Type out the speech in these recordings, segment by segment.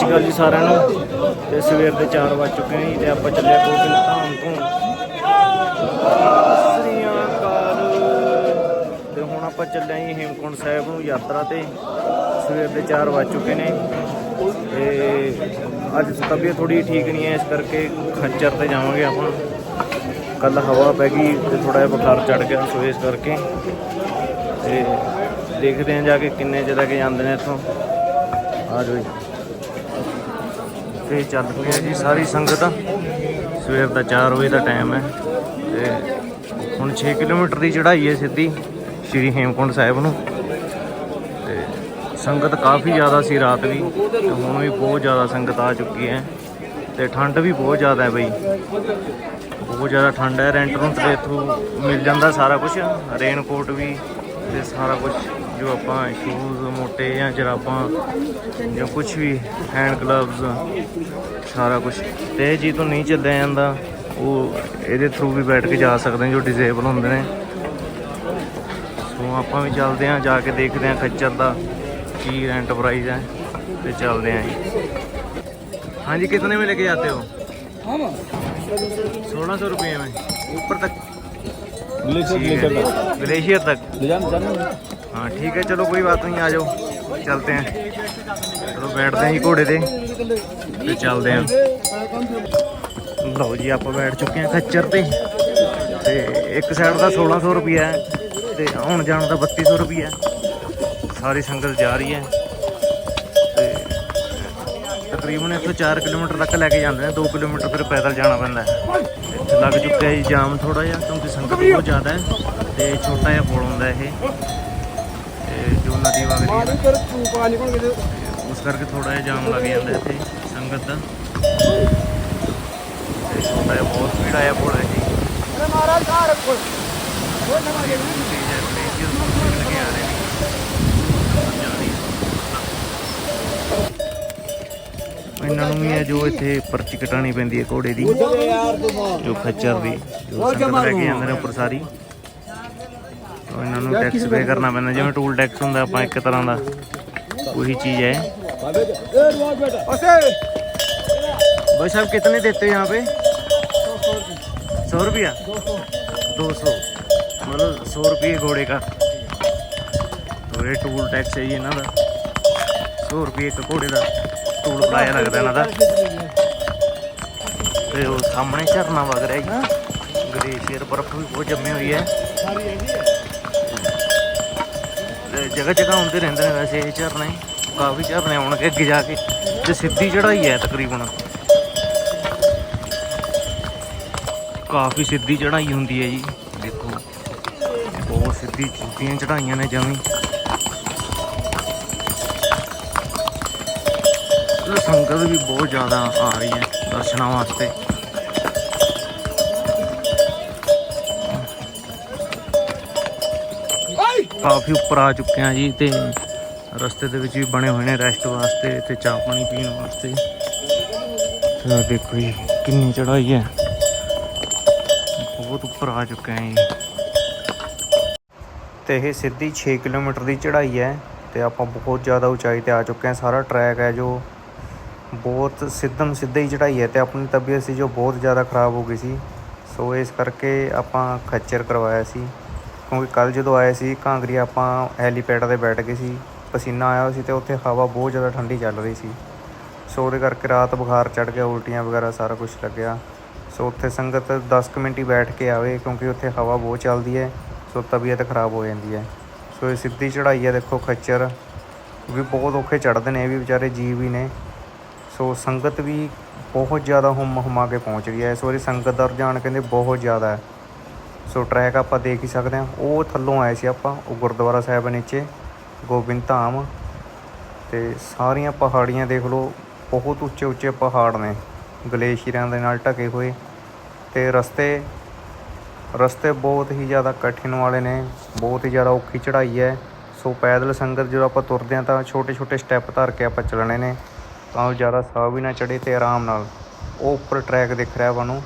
ਸ਼੍ਰੀ ਅਕਾਲ ਜੀ ਸਾਰਿਆਂ ਨੂੰ। ਤੇ ਸਵੇਰ ਦੇ 4 ਵਜ ਚੁੱਕੇ ਨੇ ਜੀ ਤੇ ਆਪਾਂ ਚੱਲੇ ਗੋਬਿੰਦ ਧਾਮ ਤੋਂ। ਸ੍ਰੀ ਅਕਾਲ। ਤੇ ਹੁਣ ਆਪਾਂ ਚੱਲੇ ਆਂ ਜੀ ਹੇਮਕੁੰਟ ਸਾਹਿਬ ਨੂੰ ਯਾਤਰਾ ਤੇ। ਸਵੇਰ ਦੇ 4 ਵਜ ਚੁੱਕੇ ਨੇ। ਤੇ ਅੱਜ ਤਬੀਅਤ ਥੋੜੀ ਠੀਕ ਨਹੀਂ ਹੈ, ਇਸ ਕਰਕੇ ਖੱਚਰ ਤੇ ਜਾਵਾਂਗੇ ਆਪਾਂ। ਕੱਲ ਹਵਾ ਪੈ ਗਈ ਤੇ ਥੋੜਾ ਜਿਹਾ ਬੁਖਾਰ ਚੜ ਗਿਆ, ਸੋ ਇਸ ਕਰਕੇ। ਤੇ ਦੇਖਦੇ ਆਂ ਜਾ ਕੇ ਕਿੰਨੇ ਚਿਰ ਤੱਕ ਜਾਂਦੇ ਨੇ ਇੱਥੋਂ। ਆ ਜਾਓ ਤੇ ਚੱਲ ਪਿਆ ਜੀ ਸਾਰੀ ਸੰਗਤ। ਸਵੇਰ ਦਾ 4 ਵਜੇ ਦਾ ਟਾਈਮ ਹੈ ਤੇ ਹੁਣ 6 ਕਿਲੋਮੀਟਰ ਦੀ ਚੜ੍ਹਾਈ ਹੈ ਸਿੱਧੀ ਸ਼੍ਰੀ ਹੇਮਕੁੰਟ ਸਾਹਿਬ ਨੂੰ। ਤੇ ਸੰਗਤ ਕਾਫੀ ਜ਼ਿਆਦਾ ਸੀ ਰਾਤ ਵੀ, ਤੇ ਹੁਣ ਵੀ ਬਹੁਤ ਜ਼ਿਆਦਾ ਸੰਗਤ ਆ ਚੁੱਕੀ ਹੈ। ਤੇ ਠੰਡ ਵੀ ਬਹੁਤ ਜ਼ਿਆਦਾ ਹੈ ਬਈ। ਬਹੁਤ ਜ਼ਿਆਦਾ ਠੰਡ ਹੈ ਰੈਂਟ ਰੂਟ ਤੇ ਇੱਥੋਂ ਮਿਲ ਜਾਂਦਾ ਸਾਰਾ ਕੁਝ ਰੇਨ ਕੋਟ ਵੀ ਤੇ ਸਾਰਾ ਕੁਝ ਜੋ ਆਪਾਂ ਸ਼ੂਜ਼ ਮੋਟੇ ਜਾਂ ਜਰਾਬਾਂ ਜਾਂ ਕੁਝ ਵੀ ਹੈਂਡ ਗਲਵਜ਼ ਸਾਰਾ ਕੁਝ ਤੇ ਜੀ ਤੋਂ ਨਹੀਂ ਚੱਲਿਆ ਜਾਂਦਾ ਉਹ ਇਹਦੇ ਥਰੂ ਵੀ ਬੈਠ ਕੇ ਜਾ ਸਕਦੇ ਨੇ ਜੋ ਡਿਸੇਬਲ ਹੁੰਦੇ ਨੇ ਸੋ ਆਪਾਂ ਵੀ ਚੱਲਦੇ ਹਾਂ ਜਾ ਕੇ ਦੇਖਦੇ ਹਾਂ ਖੱਚਰ ਦਾ ਕੀ ਰੈਂਟ ਪ੍ਰਾਈਸ ਹੈ ਤੇ ਚੱਲਦੇ ਹਾਂ ਜੀ ਹਾਂਜੀ ਕਿਤਨੇ में लेके जाते हो हम सोलह सौ रुपये में ऊपर तक ग्लेशियर ठीक ग्लेशियर है ग्लेशियर तक ले जाना जाना हाँ ठीक है चलो कोई बात नहीं आ जाओ चलते हैं चलो बैठते हैं जी घोड़े ਤੇ ਤੇ ਚੱਲਦੇ ਹਾਂ ਲਓ ਜੀ ਆਪਾਂ ਬੈਠ ਚੁੱਕੇ ਹਾਂ ਖੱਚਰ ਤੇ ਤੇ ਇੱਕ ਸਾਈਡ ਦਾ 1600 ਰੁਪਿਆ ਹੈ ਤੇ ਆਉਣ ਜਾਣ ਦਾ 3200 ਰੁਪਿਆ ਹੈ ਸਾਰੀ ਸੰਗਤ ਜਾ ਰਹੀ ਹੈ ਤੇ ਤਕਰੀਬਨ ਇੱਥੋਂ 4 ਕਿਲੋਮੀਟਰ ਤੱਕ ਲੈ ਕੇ ਜਾਂਦੇ ਨੇ 2 ਕਿਲੋਮੀਟਰ ਫਿਰ ਪੈਦਲ ਜਾਣਾ ਪੈਂਦਾ ਹੈ ਇੱਥੇ ਲੱਗ ਚੁੱਕਿਆ ਹੈ ਜੀ ਜਾਮ ਥੋੜਾ ਜਿਹਾ ਕਿਉਂਕਿ ਸੰਗਤ ਬਹੁਤ ਜ਼ਿਆਦਾ ਹੈ ਤੇ ਛੋਟਾ ਜਿਹਾ ਪੁਲ ਹੁੰਦਾ ਇਹ। ਤੇ ਜੋ ਨਦੀ ਵਗ ਰਹੀ ਹੈ ਉਸ ਕਰਕੇ ਥੋੜਾ ਜਿਹਾ ਜਾਮ ਲੱਗ ਜਾਂਦਾ ਇੱਥੇ ਸੰਗਤ ਦਾ। ਤੇ ਛੋਟਾ ਜਿਹਾ ਬਹੁਤ ਭੀੜ ਆਇਆ ਪੁਲ ਹੈ ਜੀ ਮਹਾਰਾਜ ਘਰ ਕੋਲ ਉਹ ਨਵਾਂ ਗੇਮ ਨਹੀਂ ਜੀ ਜੀ ਇਹਨਾਂ ਨੂੰ ਵੀ ਹੈ ਜੋ ਇੱਥੇ ਪਰਚੀ ਕਟਾਣੀ ਪੈਂਦੀ ਹੈ ਘੋੜੇ ਦੀ यार तू ਜੋ ਖੱਚਰ ਦੀ ਜੋ ਸੰਗਤ ਲੈ ਕੇ ਜਾਂਦੇ ਨੇ ਉੱਪਰ ਸਾਰੀ ਉਹ ਇਹਨਾਂ ਨੂੰ ਟੈਕਸ ਪੇ ਕਰਨਾ ਪੈਂਦਾ ਜਿਵੇਂ ਟੂਲ ਟੈਕਸ ਹੁੰਦਾ ਆਪਾਂ ਇੱਕ ਤਰ੍ਹਾਂ ਦਾ ਉਹੀ ਚੀਜ਼ ਹੈ ए रुआ बेटा ओसे भाई साहब कितने देते हो यहाँ पे सौ रुपया दो सौ मतलब सौ रुपये घोड़े का तो ये टूल टैक्स है जी ਇਹਨਾਂ ਦਾ 100 ਰੁਪਏ ਇੱਕ ਘੋੜੇ ਦਾ ਟੂਲ ਪਲਾਇਆ ਲੱਗਦਾ ਇਹਨਾਂ ਦਾ। ਤੇ ਉਹ ਸਾਹਮਣੇ ਝਰਨਾ ਵਗ ਰਿਹਾ ਜੀ। ਗਲੇਸ਼ੀਅਰ ਬਰਫ਼ ਵੀ ਬਹੁਤ ਜੰਮੀ ਹੋਈ ਹੈ। ਜਗ੍ਹਾ ਜਗ੍ਹਾ ਹੁੰਦੇ ਰਹਿੰਦੇ ਨੇ ਵੈਸੇ ਇਹ ਝਰਨੇ। ਕਾਫੀ ਝਰਨੇ ਆਉਣਗੇ ਅੱਗੇ ਜਾ ਕੇ। ਤੇ ਸਿੱਧੀ ਚੜਾਈ ਹੈ ਤਕਰੀਬਨ। ਕਾਫੀ ਸਿੱਧੀ ਚੜਾਈ ਹੁੰਦੀ ਹੈ ਜੀ। ਦੇਖੋ ਬਹੁਤ ਸਿੱਧੀ ਸਿੱਧੀਆਂ ਚੜਾਈਆਂ ਨੇ ਜਮੀ। ਤੇ ਸੰਗਤ ਵੀ ਬਹੁਤ ਜ਼ਿਆਦਾ ਆ ਰਹੀ ਹੈ ਦਰਸ਼ਨਾਂ ਵਾਸਤੇ। ਕਾਫੀ ਉੱਪਰ ਆ ਚੁੱਕੇ ਆ ਜੀ ਤੇ ਰਸਤੇ ਦੇ ਵਿੱਚ ਵੀ ਬਣੇ ਹੋਏ ਨੇ ਰੈਸਟ ਵਾਸਤੇ ਤੇ ਚਾਹ ਪਾਣੀ ਪੀਣ ਵਾਸਤੇ। ਤੇ ਦੇਖੋ ਜੀ ਕਿੰਨੀ ਚੜਾਈ ਹੈ। ਬਹੁਤ ਉੱਪਰ ਆ ਚੁੱਕੇ ਆ ਜੀ। ਤੇ ਇਹ ਸਿੱਧੀ 6 ਕਿਲੋਮੀਟਰ ਦੀ ਚੜਾਈ ਹੈ ਤੇ ਆਪਾਂ ਬਹੁਤ ਜ਼ਿਆਦਾ ਉਚਾਈ ਤੇ ਆ ਚੁੱਕੇ ਆ ਸਾਰਾ ਟਰੈਕ ਹੈ ਜੋ ਬਹੁਤ ਸਿੱਧਮ ਸਿੱਧੇ ਹੀ ਚੜਾਈ ਹੈ ਤੇ ਆਪਣੀ ਤਬੀਅਤ ਸੀ ਜੋ ਬਹੁਤ ਜ਼ਿਆਦਾ ਖਰਾਬ ਹੋ ਗਈ ਸੀ। ਸੋ ਇਸ ਕਰਕੇ ਆਪਾਂ ਖੱਚਰ ਕਰਵਾਇਆ ਸੀ। ਕਿਉਂਕਿ ਕੱਲ ਜਦੋਂ ਆਏ ਸੀ ਕਾਂਗਰੀ ਆਪਾਂ ਹੈਲੀਪੈਡ ਤੇ ਬੈਠ ਗਏ ਸੀ, ਪਸੀਨਾ ਆਇਆ ਸੀ ਤੇ ਉੱਥੇ ਹਵਾ ਬਹੁਤ ਜ਼ਿਆਦਾ ਠੰਡੀ ਚੱਲ ਰਹੀ ਸੀ। ਸੋ ਉਹਦੇ ਕਰਕੇ ਰਾਤ ਬੁਖਾਰ ਚੜ ਗਿਆ, ਉਲਟੀਆਂ ਵਗੈਰਾ ਸਾਰਾ ਕੁਝ ਲੱਗਿਆ। ਸੋ ਉੱਥੇ ਸੰਗਤ 10 ਕੁ ਮਿੰਟ ਹੀ ਬੈਠ ਕੇ ਆਵੇ ਕਿਉਂਕਿ ਉੱਥੇ ਹਵਾ ਬਹੁਤ ਚੱਲਦੀ ਹੈ, ਸੋ ਤਬੀਅਤ ਖਰਾਬ ਹੋ ਜਾਂਦੀ ਹੈ। ਸੋ ਇਹ ਸਿੱਧੀ ਚੜ੍ਹਾਈ ਹੈ, ਦੇਖੋ ਖੱਚਰ। ਵੀ ਬਹੁਤ ਔਖੇ ਚੜ੍ਹਦੇ ਨੇ, ਇਹ ਵੀ ਵਿਚਾਰੇ ਜੀਵ ਹੀ ਨੇ। ਸੋ ਸੰਗਤ ਵੀ ਬਹੁਤ ਜ਼ਿਆਦਾ ਹੁਮ ਹੁਮਾ ਕੇ ਪਹੁੰਚ ਰਹੀ ਹੈ। ਇਸ ਵਾਰੀ ਸੰਗਤ ਦਾ ਰੁਝਾਨ ਕਹਿੰਦੇ ਬਹੁਤ ਜ਼ਿਆਦਾ ਹੈ। ਸੋ ਟਰੈਕ ਆਪਾਂ ਦੇਖ ਹੀ ਸਕਦੇ ਹਾਂ। ਉਹ ਥੱਲੋਂ ਆਏ ਸੀ ਆਪਾਂ, ਉਹ ਗੁਰਦੁਆਰਾ ਸਾਹਿਬ ਨੀਚੇ, ਗੋਬਿੰਦ ਧਾਮ। ਤੇ ਸਾਰੀਆਂ ਪਹਾੜੀਆਂ ਦੇਖ ਲਓ, ਬਹੁਤ ਉੱਚੇ ਉੱਚੇ ਪਹਾੜ ਨੇ। ਗਲੇਸ਼ੀਅਰਾਂ ਦੇ ਨਾਲ ਢਕੇ ਹੋਏ। ਤੇ ਰਸਤੇ ਰਸਤੇ ਬਹੁਤ ਹੀ ਜ਼ਿਆਦਾ ਕਠਿਨ ਵਾਲੇ ਨੇ, ਬਹੁਤ ਹੀ ਜ਼ਿਆਦਾ ਔਖੀ ਚੜ੍ਹਾਈ ਹੈ। ਸੋ ਪੈਦਲ ਸੰਗਤ ਜਦੋਂ ਆਪਾਂ ਤੁਰਦੇ ਹਾਂ ਤਾਂ ਛੋਟੇ ਛੋਟੇ ਸਟੈਪ ਧਰ ਕੇ ਆਪਾਂ ਚੱਲਣੇ ਨੇ। ਤਾਂ ਉਹ ਜ਼ਿਆਦਾ ਸਾਹ ਵੀ ਨਾ ਚੜੇ ਤੇ ਆਰਾਮ ਨਾਲ। ਉਹ ਉੱਪਰ ਟਰੈਕ ਦਿਖ ਰਿਹਾ ਆਪਾਂ ਨੂੰ।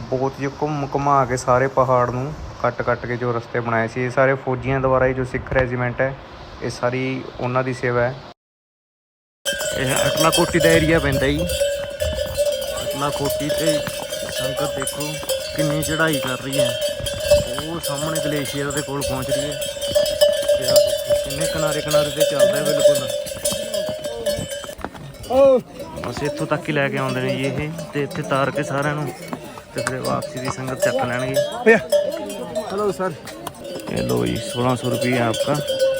ਬਹੁਤ ਜਿਹੇ ਘੁੰਮ ਘੁਮਾ ਕੇ ਸਾਰੇ ਪਹਾੜ ਨੂੰ ਕੱਟ ਕੱਟ ਕੇ ਜੋ ਰਸਤੇ ਬਣਾਏ ਸੀ। ਇਹ ਸਾਰੇ ਫੌਜੀਆਂ ਦੁਆਰਾ ਹੀ ਜੋ ਸਿੱਖ ਰੈਜੀਮੈਂਟ ਹੈ, ਇਹ ਸਾਰੀ ਉਹਨਾਂ ਦੀ ਸੇਵਾ ਹੈ। ਇਹ ਅਟਲਾ ਕੋਟੀ ਦਾ ਏਰੀਆ ਪੈਂਦਾ ਜੀ। ਅਟਲਾ ਕੋਟੀ ਤੇ ਸੰਗਤ ਦੇਖੋ ਕਿੰਨੀ ਚੜ੍ਹਾਈ ਕਰ ਰਹੀ ਹੈ। ਉਹ ਸਾਹਮਣੇ ਗਲੇਸ਼ੀਅਰ ਦੇ ਕੋਲ ਪਹੁੰਚ ਰਹੀ ਹੈ। ਤੇ ਆਹ ਦੇਖੋ ਕਿੰਨੇ ਕਿਨਾਰੇ ਕਿਨਾਰੇ ਤੇ ਚੱਲਦਾ ਹੈ ਬਿਲਕੁਲ। ਬਸ ਇੱਥੋਂ ਤੱਕ ਹੀ ਲੈ ਕੇ ਆਉਂਦੇ ਨੇ ਜੀ ਇਹ ਤੇ ਇੱਥੇ ਤਾਰ ਕੇ ਸਾਰਿਆਂ ਨੂੰ ਤੇ ਫਿਰ ਵਾਪਸੀ ਦੀ ਸੰਗਤ ਚੱਕ ਲੈਣਗੇ। ਹਲੋ ਸਰ ਇਹ ਲੋ ਜੀ 1600 ਰੁਪਏ ਆਪਕਾ।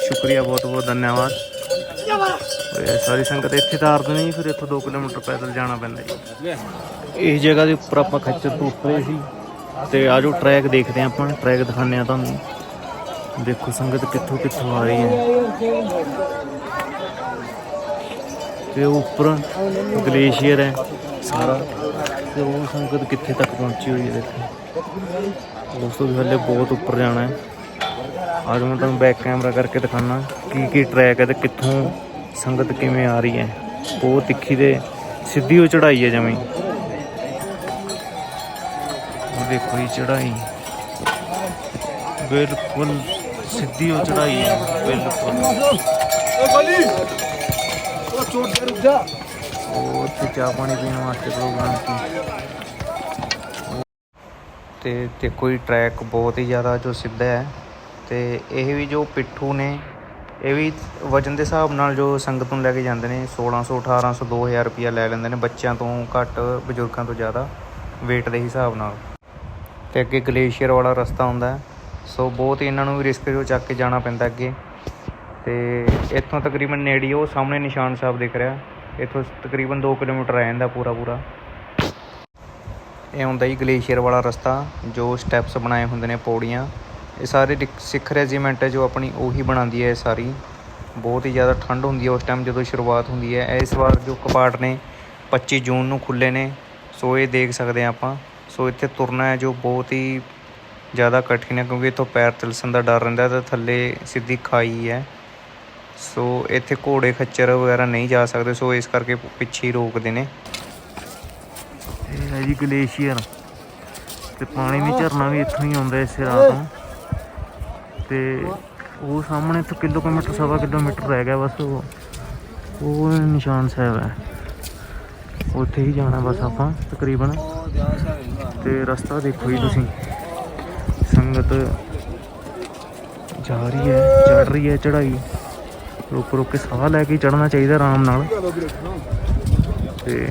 ਸ਼ੁਕਰੀਆ ਬਹੁਤ ਬਹੁਤ ਧੰਨਵਾਦ। ਸਾਰੀ ਸੰਗਤ ਇੱਥੇ ਤਾਰ ਦਿੰਦੇ ਜੀ ਫਿਰ ਇੱਥੋਂ 2 ਕਿਲੋਮੀਟਰ ਪੈਦਲ ਜਾਣਾ ਪੈਂਦਾ ਜੀ। ਇਸ ਜਗ੍ਹਾ ਦੇ ਉੱਪਰ ਆਪਾਂ ਖੱਚਰ ਤੋਂ ਉੱਪਰੇ ਸੀ। ਤੇ ਆਜੋ ਟਰੈਕ ਦੇਖਦੇ ਆਪਾਂ ਟਰੈਕ ਦਿਖਾਉਂਦੇ ਆ ਤੁਹਾਨੂੰ। ਦੇਖੋ ਸੰਗਤ ਕਿੱਥੋਂ ਕਿੱਥੋਂ ਆ ਰਹੀ ਹੈ। ਤੇ ਉਹ ਉੱਪਰ ਗਲੇਸ਼ੀਅਰ ਹੈ ਸਾਰਾ। ਤੇ ਉਹ ਸੰਗਤ ਕਿੱਥੇ ਤੱਕ ਪਹੁੰਚੀ ਹੋਈ ਹੈ ਦੇਖੋ। ਦੋਸਤੋ, ਵੀ ਹਲੇ ਬਹੁਤ ਉੱਪਰ ਜਾਣਾ ਹੈ। ਅੱਜ ਮੈਂ ਤੁਹਾਨੂੰ ਬੈਕ ਕੈਮਰਾ ਕਰਕੇ ਦਿਖਾਣਾ ਕੀ ਕੀ ਟਰੈਕ ਹੈ ਤੇ ਕਿੱਥੋਂ ਸੰਗਤ ਕਿਵੇਂ ਆ ਰਹੀ ਹੈ। ਬਹੁਤ ਤਿੱਖੀ ਤੇ ਸਿੱਧੀ ਉਹ ਚੜਾਈ ਹੈ ਜਮੀ। ਉਹ ਦੇਖੋ ਇਹ ਚੜਾਈ ਬਿਲਕੁਲ ਸਿੱਧੀ ਉਹ ਚੜਾਈ ਹੈ। ਬਿਲਕੁਲ। ਤੇ ਚਾਹ ਪਾਣੀ ਪੀਣ ਵਾਸਤੇ ਪ੍ਰੋਗਰਾਮ ਸੀ। ਤੇ ਤੇ ਕੋਈ ਟਰੈਕ ਬਹੁਤ ਹੀ ਜ਼ਿਆਦਾ ਜੋ ਸਿੱਧਾ ਹੈ। ਤੇ ਇਹ ਵੀ ਜੋ ਪਿੱਠੂ ਨੇ, ਇਹ ਵੀ ਵਜਨ ਦੇ ਹਿਸਾਬ ਨਾਲ ਜੋ ਸੰਗਤ ਨੂੰ ਲੈ ਕੇ ਜਾਂਦੇ ਨੇ 1600 1800 2000 ਰੁਪਿਆ ਲੈ ਲੈਂਦੇ ਨੇ ਬੱਚਿਆਂ ਤੋਂ ਘੱਟ, ਬਜ਼ੁਰਗਾਂ ਤੋਂ ਜ਼ਿਆਦਾ weight ਦੇ ਹਿਸਾਬ ਨਾਲ। ਤੇ ਅੱਗੇ ਗਲੇਸ਼ੀਅਰ ਵਾਲਾ ਰਸਤਾ ਹੁੰਦਾ ਸੋ ਬਹੁਤ ਹੀ ਇਹਨਾਂ ਨੂੰ ਵੀ ਰਿਸਕ ਜੋ ਚੱਕ ਕੇ ਜਾਣਾ ਪੈਂਦਾ ਅੱਗੇ। ਤੇ ਇੱਥੋਂ ਤਕਰੀਬਨ ਨੇੜੇ ਉਹ ਸਾਹਮਣੇ ਨਿਸ਼ਾਨ ਸਾਹਿਬ ਦਿਖ ਰਿਹਾ। ਇੱਥੋਂ ਤਕਰੀਬਨ 2 ਕਿਲੋਮੀਟਰ ਆ ਜਾਂਦਾ ਪੂਰਾ ਪੂਰਾ। ਇਹ ਹੁੰਦਾ ਜੀ ਗਲੇਸ਼ੀਅਰ ਵਾਲਾ ਰਸਤਾ, ਜੋ ਸਟੈਪਸ ਬਣਾਏ ਹੁੰਦੇ ਨੇ ਪੌੜੀਆਂ। ਇਹ ਸਾਰੇ ਸਿੱਖ ਰੈਜੀਮੈਂਟ ਹੈ, ਜੋ ਆਪਣੀ ਉਹੀ ਬਣਾਉਂਦੀ ਹੈ ਇਹ ਸਾਰੀ। ਬਹੁਤ ਹੀ ਜ਼ਿਆਦਾ ਠੰਡ ਹੁੰਦੀ ਹੈ ਉਸ ਟਾਈਮ ਜਦੋਂ ਸ਼ੁਰੂਆਤ ਹੁੰਦੀ ਹੈ। ਇਸ ਵਾਰ ਜੋ ਕਪਾਟ ਨੇ 25 ਜੂਨ ਨੂੰ ਖੁੱਲੇ ਨੇ, ਸੋ ਇਹ ਦੇਖ ਸਕਦੇ ਹਾਂ ਆਪਾਂ। ਸੋ ਇੱਥੇ ਤੁਰਨਾ ਹੈ, ਜੋ ਬਹੁਤ ਹੀ ਜ਼ਿਆਦਾ ਕਠਿਨ ਹੈ, ਕਿਉਂਕਿ ਇੱਥੋਂ ਪੈਰ ਤਿਲਸਣ ਦਾ ਡਰ ਰਹਿੰਦਾ ਹੈ, ਤੇ ਥੱਲੇ ਸਿੱਧੀ ਖਾਈ ਹੈ। ਸੋ ਇੱਥੇ ਘੋੜੇ ਖੱਚਰ ਵਗੈਰਾ ਨਹੀਂ ਜਾ ਸਕਦੇ, ਸੋ ਇਸ ਕਰਕੇ ਪਿੱਛੇ ਹੀ ਰੋਕਦੇ ਨੇ। ਇਹ ਹੈ ਜੀ ਗਲੇਸ਼ੀਅਰ। ਤੇ ਪਾਣੀ ਵੀ ਝਰਨਾ ਵੀ ਇੱਥੋਂ ਹੀ ਆਉਂਦਾ ਇਸ ਰਾਹ ਤੋਂ। ਤੇ ਉਹ ਸਾਹਮਣੇ ਤੋਂ ਕਿਲੋਮੀਟਰ ਸਵਾ ਕਿਲੋਮੀਟਰ ਰਹਿ ਗਿਆ ਬਸ ਉਹ। ਉਹ ਨਿਸ਼ਾਨ ਸਾਹਿਬ ਹੈ। ਉੱਥੇ ਹੀ ਜਾਣਾ ਬਸ ਆਪਾਂ, ਤਕਰੀਬਨ। ਤੇ ਰਸਤਾ ਦੇਖੋ ਜੀ ਤੁਸੀਂ। ਸੰਗਤ ਜਾ ਰਹੀ ਹੈ ਚੜ ਰਹੀ ਹੈ ਚੜਾਈ ਰੁਕ ਰੁਕ ਕੇ ਸਾਹ ਲੈ ਕੇ ਚੜਨਾ ਚਾਹੀਦਾ ਆਰਾਮ ਨਾਲ। ਤੇ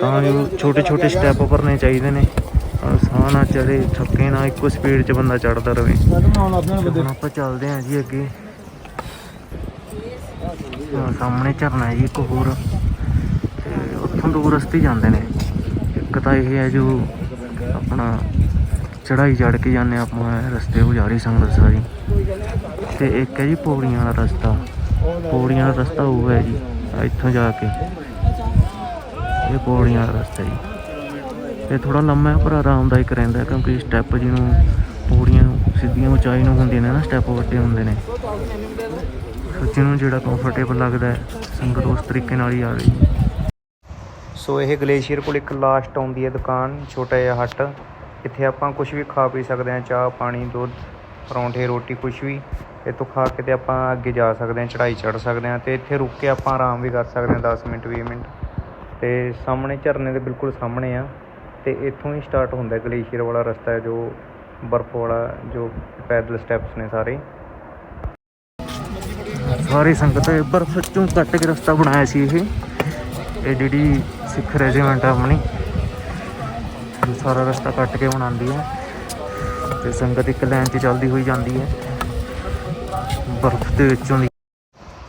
ਤਾਂ ਜੋ ਛੋਟੇ ਛੋਟੇ ਸਟੈਪ ਭਰਨੇ ਚਾਹੀਦੇ ਨੇ। ਸਾਹ ਨਾ ਚੜੇ ਥੱਕੇ ਨਾ, ਇੱਕੋ ਸਪੀਡ 'ਚ ਬੰਦਾ ਚੜਦਾ ਰਹੇ ਹੁਣ ਆਪਾਂ ਚੱਲਦੇ ਹਾਂ ਜੀ ਅੱਗੇ। ਸਾਹਮਣੇ ਝਰਨਾ ਹੈ ਜੀ ਇੱਕ ਹੋਰ। ਤੇ ਉੱਥੋਂ ਦੋ ਰਸਤੇ ਜਾਂਦੇ ਨੇ। ਇੱਕ ਤਾਂ ਇਹ ਹੈ ਜੋ ਆਪਣਾ ਚੜਾਈ ਚੜ ਕੇ ਜਾਂਦੇ ਆਪਾਂ, ਰਸਤੇ ਉਹ ਜਾ ਰਹੀ ਸੰਗਤ ਸਾਰੀ। ਤੇ ਇੱਕ ਹੈ ਜੀ ਪੌੜੀਆਂ ਵਾਲਾ ਰਸਤਾ। ਪੌੜੀਆਂ ਵਾਲਾ ਰਸਤਾ ਉਹ ਹੈ ਜੀ, ਇੱਥੋਂ ਜਾ ਕੇ। ਇਹ ਪੌੜੀਆਂ ਵਾਲਾ ਰਸਤਾ ਜੀ। ਇਹ ਥੋੜਾ ਲੰਮਾ ਹੈ, ਪਰ ਆਰਾਮਦਾਇਕ ਰਹਿੰਦਾ ਕਿਉਂਕਿ ਸਟੈਪ ਜਿਹਨੂੰ ਪੌੜੀਆਂ ਨੂੰ, ਸਿੱਧੀਆਂ ਉਚਾਈ ਨੂੰ ਹੁੰਦੀਆਂ ਨੇ ਨਾ ਸਟੈਪ ਵੱਡੇ ਹੁੰਦੇ ਨੇ। ਸੋ ਜਿਹਨੂੰ ਜਿਹੜਾ ਕੰਫਰਟੇਬਲ ਲੱਗਦਾ ਹੈ, ਸੰਗਤ ਉਸ ਤਰੀਕੇ ਨਾਲ ਹੀ ਆ ਰਹੀ ਸੋ ਇਹ ਗਲੇਸ਼ੀਅਰ ਕੋਲ ਇੱਕ ਲਾਸਟ ਆਉਂਦੀ ਹੈ ਦੁਕਾਨ, ਛੋਟਾ ਜਿਹਾ ਹੱਟ। ਇੱਥੇ ਆਪਾਂ ਕੁਝ ਵੀ ਖਾ ਪੀ ਸਕਦੇ ਹਾਂ, ਚਾਹ, ਪਾਣੀ, ਦੁੱਧ, ਪਰੌਂਠੇ, ਰੋਟੀ ਕੁਝ ਵੀ। ਇੱਥੋਂ ਖਾ ਕੇ ਤੇ ਆਪਾਂ ਅੱਗੇ ਜਾ ਸਕਦੇ ਹਾਂ, ਚੜ੍ਹਾਈ ਚੜ੍ਹ ਸਕਦੇ ਹਾਂ ਤੇ ਇੱਥੇ ਰੁਕ ਕੇ ਆਪਾਂ ਆਰਾਮ ਵੀ ਕਰ ਸਕਦੇ ਹਾਂ 10 ਮਿੰਟ 20 ਮਿੰਟ। ਤੇ ਸਾਹਮਣੇ ਝਰਨੇ ਦੇ ਬਿਲਕੁਲ ਸਾਹਮਣੇ ਆ ਤੇ ਇੱਥੋਂ ਹੀ ਸਟਾਰਟ ਹੁੰਦਾ ਗਲੇਸ਼ੀਅਰ ਵਾਲਾ ਰਸਤਾ ਹੈ, ਜੋ ਬਰਫ਼ ਵਾਲਾ, ਜੋ ਪੈਦਲ ਸਟੈਪਸ ਨੇ ਸਾਰੇ। ਸਾਰੀ ਸੰਗਤ ਬਰਫ਼ ਚੋਂ ਕੱਟ ਕੇ ਰਸਤਾ ਬਣਾਇਆ ਸੀ ਇਹ। ਇਹ ਜਿਹੜੀ ਸਿੱਖ ਰੈਜੀਮੈਂਟ ਆ ਆਪਣੀ ਸਾਰਾ ਰਸਤਾ ਕੱਟ ਕੇ ਬਣਾਉਂਦੀ ਹੈ ਤੇ ਸੰਗਤ ਇੱਕ ਲਾਈਨ 'ਚ ਚੱਲਦੀ ਹੋਈ ਜਾਂਦੀ ਹੈ। ਬਰਫ਼ ਦੇ ਵਿੱਚੋਂ ਦੀ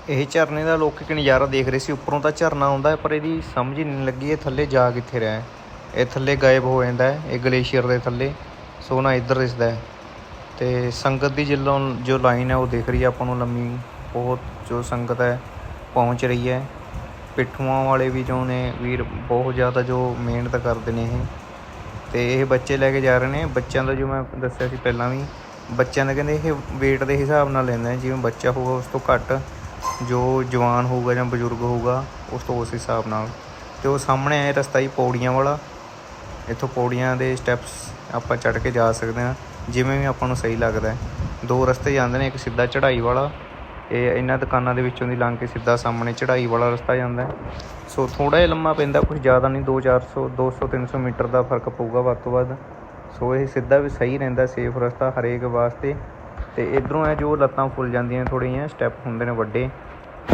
ਇਹ ਝਰਨੇ ਦਾ ਲੋਕ ਇੱਕ ਨਜ਼ਾਰਾ ਦੇਖ ਰਹੇ ਸੀ। ਉੱਪਰੋਂ ਤਾਂ ਝਰਨਾ ਆਉਂਦਾ ਹੈ, ਪਰ ਇਹਦੀ ਸਮਝ ਹੀ ਨਹੀਂ ਲੱਗੀ। ਇਹ ਥੱਲੇ ਜਾ ਕਿੱਥੇ ਰਿਹਾ ਹੈ? ਇਹ ਥੱਲੇ ਗਾਇਬ ਹੋ ਜਾਂਦਾ ਹੈ, ਇਹ ਗਲੇਸ਼ੀਅਰ ਦੇ ਥੱਲੇ। ਸੋ ਨਾ ਇੱਧਰ ਦਿਸਦਾ ਹੈ। ਤੇ ਸੰਗਤ ਦੀ ਜਿੱਲੋਂ ਜੋ ਲਾਈਨ ਹੈ, ਉਹ ਦੇਖ ਰਹੀ ਹੈ ਆਪਾਂ ਨੂੰ ਲੰਮੀ ਬਹੁਤ, ਜੋ ਸੰਗਤ ਹੈ, ਪਹੁੰਚ ਰਹੀ ਹੈ। ਪਿੱਠੂਆਂ ਵਾਲੇ ਵੀ ਜੋ ਨੇ, ਵੀਰ ਬਹੁਤ ਜ਼ਿਆਦਾ ਜੋ ਮਿਹਨਤ ਕਰਦੇ ਨੇ ਇਹ। ਤੇ ਇਹ ਬੱਚੇ ਲੈ ਕੇ ਜਾ ਰਹੇ ਨੇ। ਬੱਚਿਆਂ ਦਾ ਜੋ ਮੈਂ ਦੱਸਿਆ ਸੀ ਪਹਿਲਾਂ ਵੀ ਬੱਚਿਆਂ ਦਾ ਕਹਿੰਦੇ ਇਹ weight ਦੇ ਹਿਸਾਬ ਨਾਲ ਲੈਂਦੇ ਜਿਵੇਂ ਬੱਚਾ ਹੋਊਗਾ ਉਸ ਤੋਂ ਘੱਟ ਜੋ ਜਵਾਨ ਹੋਊਗਾ ਜਾਂ ਬਜ਼ੁਰਗ ਹੋਊਗਾ, ਉਸ ਤੋਂ ਉਸ ਹਿਸਾਬ ਨਾਲ। ਤੇ ਉਹ ਸਾਹਮਣੇ ਆਏ ਰਸਤਾ ਹੀ ਪੌੜੀਆਂ ਵਾਲਾ। ਇੱਥੋਂ ਪੌੜੀਆਂ ਦੇ ਸਟੈਪਸ ਆਪਾਂ ਚੜ੍ਹ ਕੇ ਜਾ ਸਕਦੇ ਹਾਂ, ਜਿਵੇਂ ਵੀ ਆਪਾਂ ਨੂੰ ਸਹੀ ਲੱਗਦਾ ਹੈ। ਦੋ ਰਸਤੇ ਜਾਂਦੇ ਨੇ, ਇੱਕ ਸਿੱਧਾ ਚੜ੍ਹਾਈ ਵਾਲਾ, ਇਹ ਇਹਨਾਂ ਦੁਕਾਨਾਂ ਦੇ ਵਿੱਚੋਂ ਦੀ ਲੰਘ ਕੇ ਸਿੱਧਾ ਸਾਹਮਣੇ ਚੜ੍ਹਾਈ ਵਾਲਾ ਰਸਤਾ ਜਾਂਦਾ ਸੋ ਥੋੜਾ ਜਿਹਾ ਲੰਮਾ ਪੈਂਦਾ ਕੁਝ ਜ਼ਿਆਦਾ ਨਹੀਂ 2 400 200 300 ਮੀਟਰ ਦਾ ਫ਼ਰਕ ਪਊਗਾ ਵੱਧ ਤੋਂ ਵੱਧ। ਸੋ ਇਹ ਸਿੱਧਾ ਵੀ ਸਹੀ ਰਹਿੰਦਾ ਸੇਫ ਰਸਤਾ ਹਰੇਕ ਵਾਸਤੇ। ਤੇ ਇਧਰੋਂ ਹੈ ਜੋ ਲੱਤਾਂ ਫੁੱਲ ਜਾਂਦੀਆਂ ਥੋੜ੍ਹੀਆਂ ਸਟੈਪ ਹੁੰਦੇ ਨੇ ਵੱਡੇ।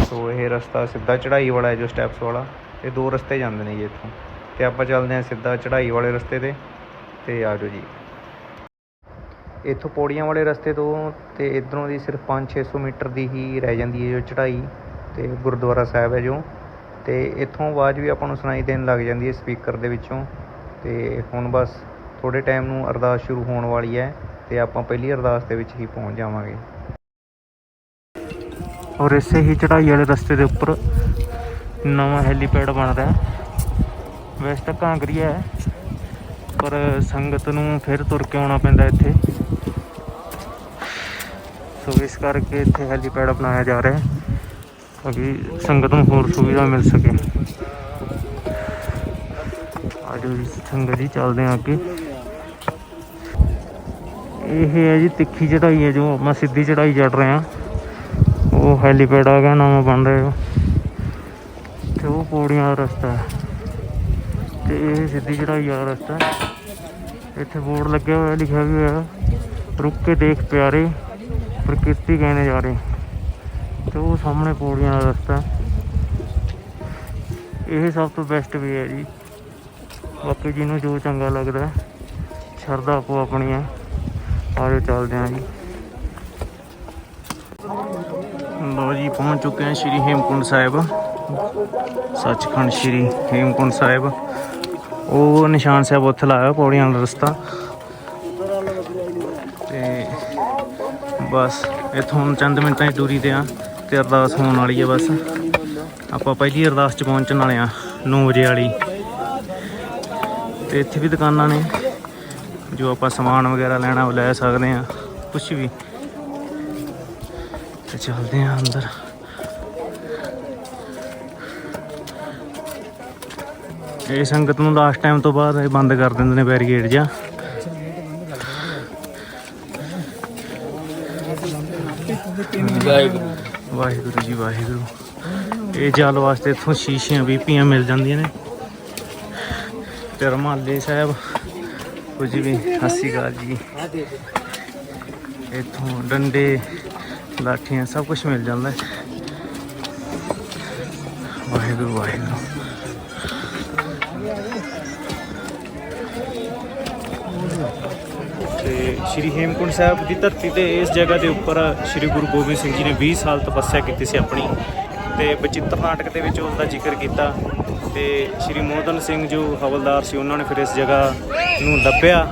ਸੋ ਇਹ ਰਸਤਾ ਸਿੱਧਾ ਚੜ੍ਹਾਈ ਵਾਲਾ ਹੈ ਜੋ ਸਟੈਪਸ ਵਾਲਾ। ਇਹ ਦੋ ਰਸਤੇ ਜਾਂਦੇ ਨੇ ਜੀ ਇੱਥੋਂ। ਤੇ ਆਪਾਂ ਚੱਲਦੇ ਹਾਂ ਸਿੱਧਾ ਚੜ੍ਹਾਈ ਵਾਲੇ ਰਸਤੇ ਤੇ। ਤੇ ਆ ਜਾਓ ਜੀ। ਇੱਥੋਂ ਪੌੜੀਆਂ ਵਾਲੇ ਰਸਤੇ ਤੋਂ ਤੇ ਇਧਰੋਂ ਦੀ ਸਿਰਫ 5-600 ਮੀਟਰ ਦੀ ਹੀ ਰਹਿ ਜਾਂਦੀ ਹੈ ਜੋ ਚੜ੍ਹਾਈ। ਤੇ ਗੁਰਦੁਆਰਾ ਸਾਹਿਬ ਹੈ ਜੋ। ਤੇ ਇੱਥੋਂ ਆਵਾਜ਼ ਵੀ ਆਪਾਂ ਨੂੰ ਸੁਣਾਈ ਦੇਣ ਲੱਗ ਜਾਂਦੀ ਹੈ ਸਪੀਕਰ ਦੇ ਵਿੱਚੋਂ। ਤੇ ਹੁਣ ਬਸ ਥੋੜੇ ਟਾਈਮ ਨੂੰ ਅਰਦਾਸ ਸ਼ੁਰੂ ਹੋਣ ਵਾਲੀ ਹੈ ਤੇ ਆਪਾਂ ਪਹਿਲੀ ਅਰਦਾਸ ਦੇ ਵਿੱਚ ਹੀ ਪਹੁੰਚ ਜਾਵਾਂਗੇ। ਔਰ ਇਸੇ ਹੀ ਚੜ੍ਹਾਈ ਵਾਲੇ ਰਸਤੇ ਦੇ ਉੱਪਰ ਨਵਾਂ ਹੈਲੀਪੈਡ ਬਣਦਾ ਹੈ। ਵੈਸੇ ਤਾਂ ਕਾਂਗਰੀਆ ਹੈ, ਪਰ ਸੰਗਤ ਨੂੰ ਫਿਰ ਤੁਰ ਕੇ ਆਉਣਾ ਪੈਂਦਾ ਇੱਥੇ। ਸੋ ਇਸ ਕਰਕੇ ਇੱਥੇ ਹੈਲੀਪੈਡ ਬਣਾਇਆ ਜਾ ਰਿਹਾ ਹੈ, ਤਾਂ ਕਿ ਸੰਗਤ ਨੂੰ ਹੋਰ ਸੁਵਿਧਾ ਮਿਲ ਸਕੇ। ਆਜੋ ਜੀ, ਸੰਗਤ ਜੀ ਚੱਲਦੇ ਹਾਂ ਅੱਗੇ। ਇਹ ਹੈ ਜੀ ਤਿੱਖੀ ਚੜਾਈ ਹੈ ਜੋ ਆਪਾਂ ਸਿੱਧੀ ਚੜਾਈ ਚੜ ਰਹੇ। ਹਾਂ ਉਹ ਹੈਲੀਪੈਡ ਆ ਗਿਆ, ਨਵਾਂ ਬਣ ਰਿਹਾ ਤੇ ਉਹ ਪੌੜੀਆਂ ਦਾ ਰਸਤਾ ਹੈ। ਤੇ ਇਹ ਸਿੱਧੀ ਚੜਾਈ ਵਾਲਾ ਰਸਤਾ ਹੈ। ਇੱਥੇ ਬੋਰਡ ਲੱਗਿਆ ਹੋਇਆ, ਲਿਖਿਆ ਵੀ ਹੋਇਆ। ਰੁਕ ਕੇ ਦੇਖ ਪਿਆਰੇ, ਪ੍ਰਕਿਰਤੀ ਕਹਿੰਦੇ ਜਾ ਰਹੇ। ਤੇ ਉਹ ਸਾਹਮਣੇ ਪੌੜੀਆਂ ਦਾ ਰਸਤਾ ਇਹ ਸਭ ਤੋਂ ਬੈਸਟ ਵੀ ਹੈ ਜੀ। ਬਾਕੀ ਜਿਹਨੂੰ ਜੋ ਚੰਗਾ ਲੱਗਦਾ ਸ਼ਰਧਾ ਆਪੋ ਆਪਣੀ ਹੈ। ਆਜੋ ਚੱਲਦੇ ਹਾਂ ਜੀ। ਲੋ ਜੀ, ਪਹੁੰਚ ਚੁੱਕੇ ਹਾਂ ਸ਼੍ਰੀ ਹੇਮਕੁੰਡ ਸਾਹਿਬ। ਸੱਚਖੰਡ ਸ਼੍ਰੀ ਹੇਮਕੁੰਡ ਸਾਹਿਬ। ਉਹ ਨਿਸ਼ਾਨ ਸਾਹਿਬ ਉੱਥੇ ਲਾਇਆ ਪੌੜੀਆਂ ਦਾ ਰਸਤਾ। ਤੇ ਬਸ, ਇੱਥੋਂ ਹੁਣ ਚੰਦ ਮਿੰਟਾਂ ਦੀ ਦੂਰੀ ਤੇ ਆ ਤੇ ਅਰਦਾਸ ਹੋਣ ਵਾਲੀ ਆ ਬਸ। ਆਪਾਂ ਪਹਿਲੀ ਅਰਦਾਸ 'ਚ ਪਹੁੰਚਣ ਵਾਲੇ ਆ 9 ਵਜੇ ਵਾਲੀ। ਤੇ ਇੱਥੇ ਵੀ ਦੁਕਾਨਾਂ ਨੇ। ਜੋ ਆਪਾਂ ਸਮਾਨ ਵਗੈਰਾ ਲੈਣਾ ਉਹ ਲੈ ਸਕਦੇ ਆ ਕੁਝ ਵੀ। ਤੇ ਚੱਲਦੇ ਆ ਅੰਦਰ। ਇਹ ਸੰਗਤ ਨੂੰ ਲਾਸਟ ਟਾਈਮ ਤੋਂ ਬਾਅਦ ਇਹ ਬੰਦ ਕਰ ਦਿੰਦੇ ਨੇ ਬੈਰੀਗੇਡ ਜਾਂ ਵਾਹਿਗੁਰੂ ਜੀ, ਵਾਹਿਗੁਰੂ। ਇਹ ਜਲ ਵਾਸਤੇ ਇੱਥੋਂ ਸ਼ੀਸ਼ੀਆਂ ਵੀ ਪੀਆਂ ਮਿਲ ਜਾਂਦੀਆਂ ਨੇ। ਤੇ ਰਮਾਲੇ ਸਾਹਿਬ। ਕੁਝ ਵੀ ਹੱਸੀ ਗਾਲ ਜੀ। ਇੱਥੋਂ ਡੰਡੇ, ਲਾਠੀਆਂ, ਸਭ ਕੁਝ ਮਿਲ ਜਾਂਦਾ। ਵਾਹਿਗੁਰੂ ਵਾਹਿਗੁਰੂ। ਤੇ ਸ਼੍ਰੀ ਹੇਮਕੁੰਟ ਸਾਹਿਬ ਦੀ ਧਰਤੀ ਤੇ ਇਸ ਜਗ੍ਹਾ ਦੇ ਉੱਪਰ ਸ਼੍ਰੀ ਗੁਰੂ ਗੋਬਿੰਦ ਸਿੰਘ ਜੀ ਨੇ 20 ਸਾਲ ਤਪੱਸਿਆ ਕੀਤੀ ਸੀ ਆਪਣੀ। ਤੇ ਬਚਿੱਤਰ ਨਾਟਕ ਦੇ ਵਿੱਚ ਉਸ ਦਾ ਜ਼ਿਕਰ ਕੀਤਾ। ਤੇ ਸ਼੍ਰੀ ਮੋਹਨ ਸਿੰਘ ਜੋ ਹਵਲਦਾਰ ਸੀ, ਉਹਨਾਂ ਨੇ ਫਿਰ ਇਸ ਜਗ੍ਹਾ ਨੂੰ ਲੱਭਿਆ।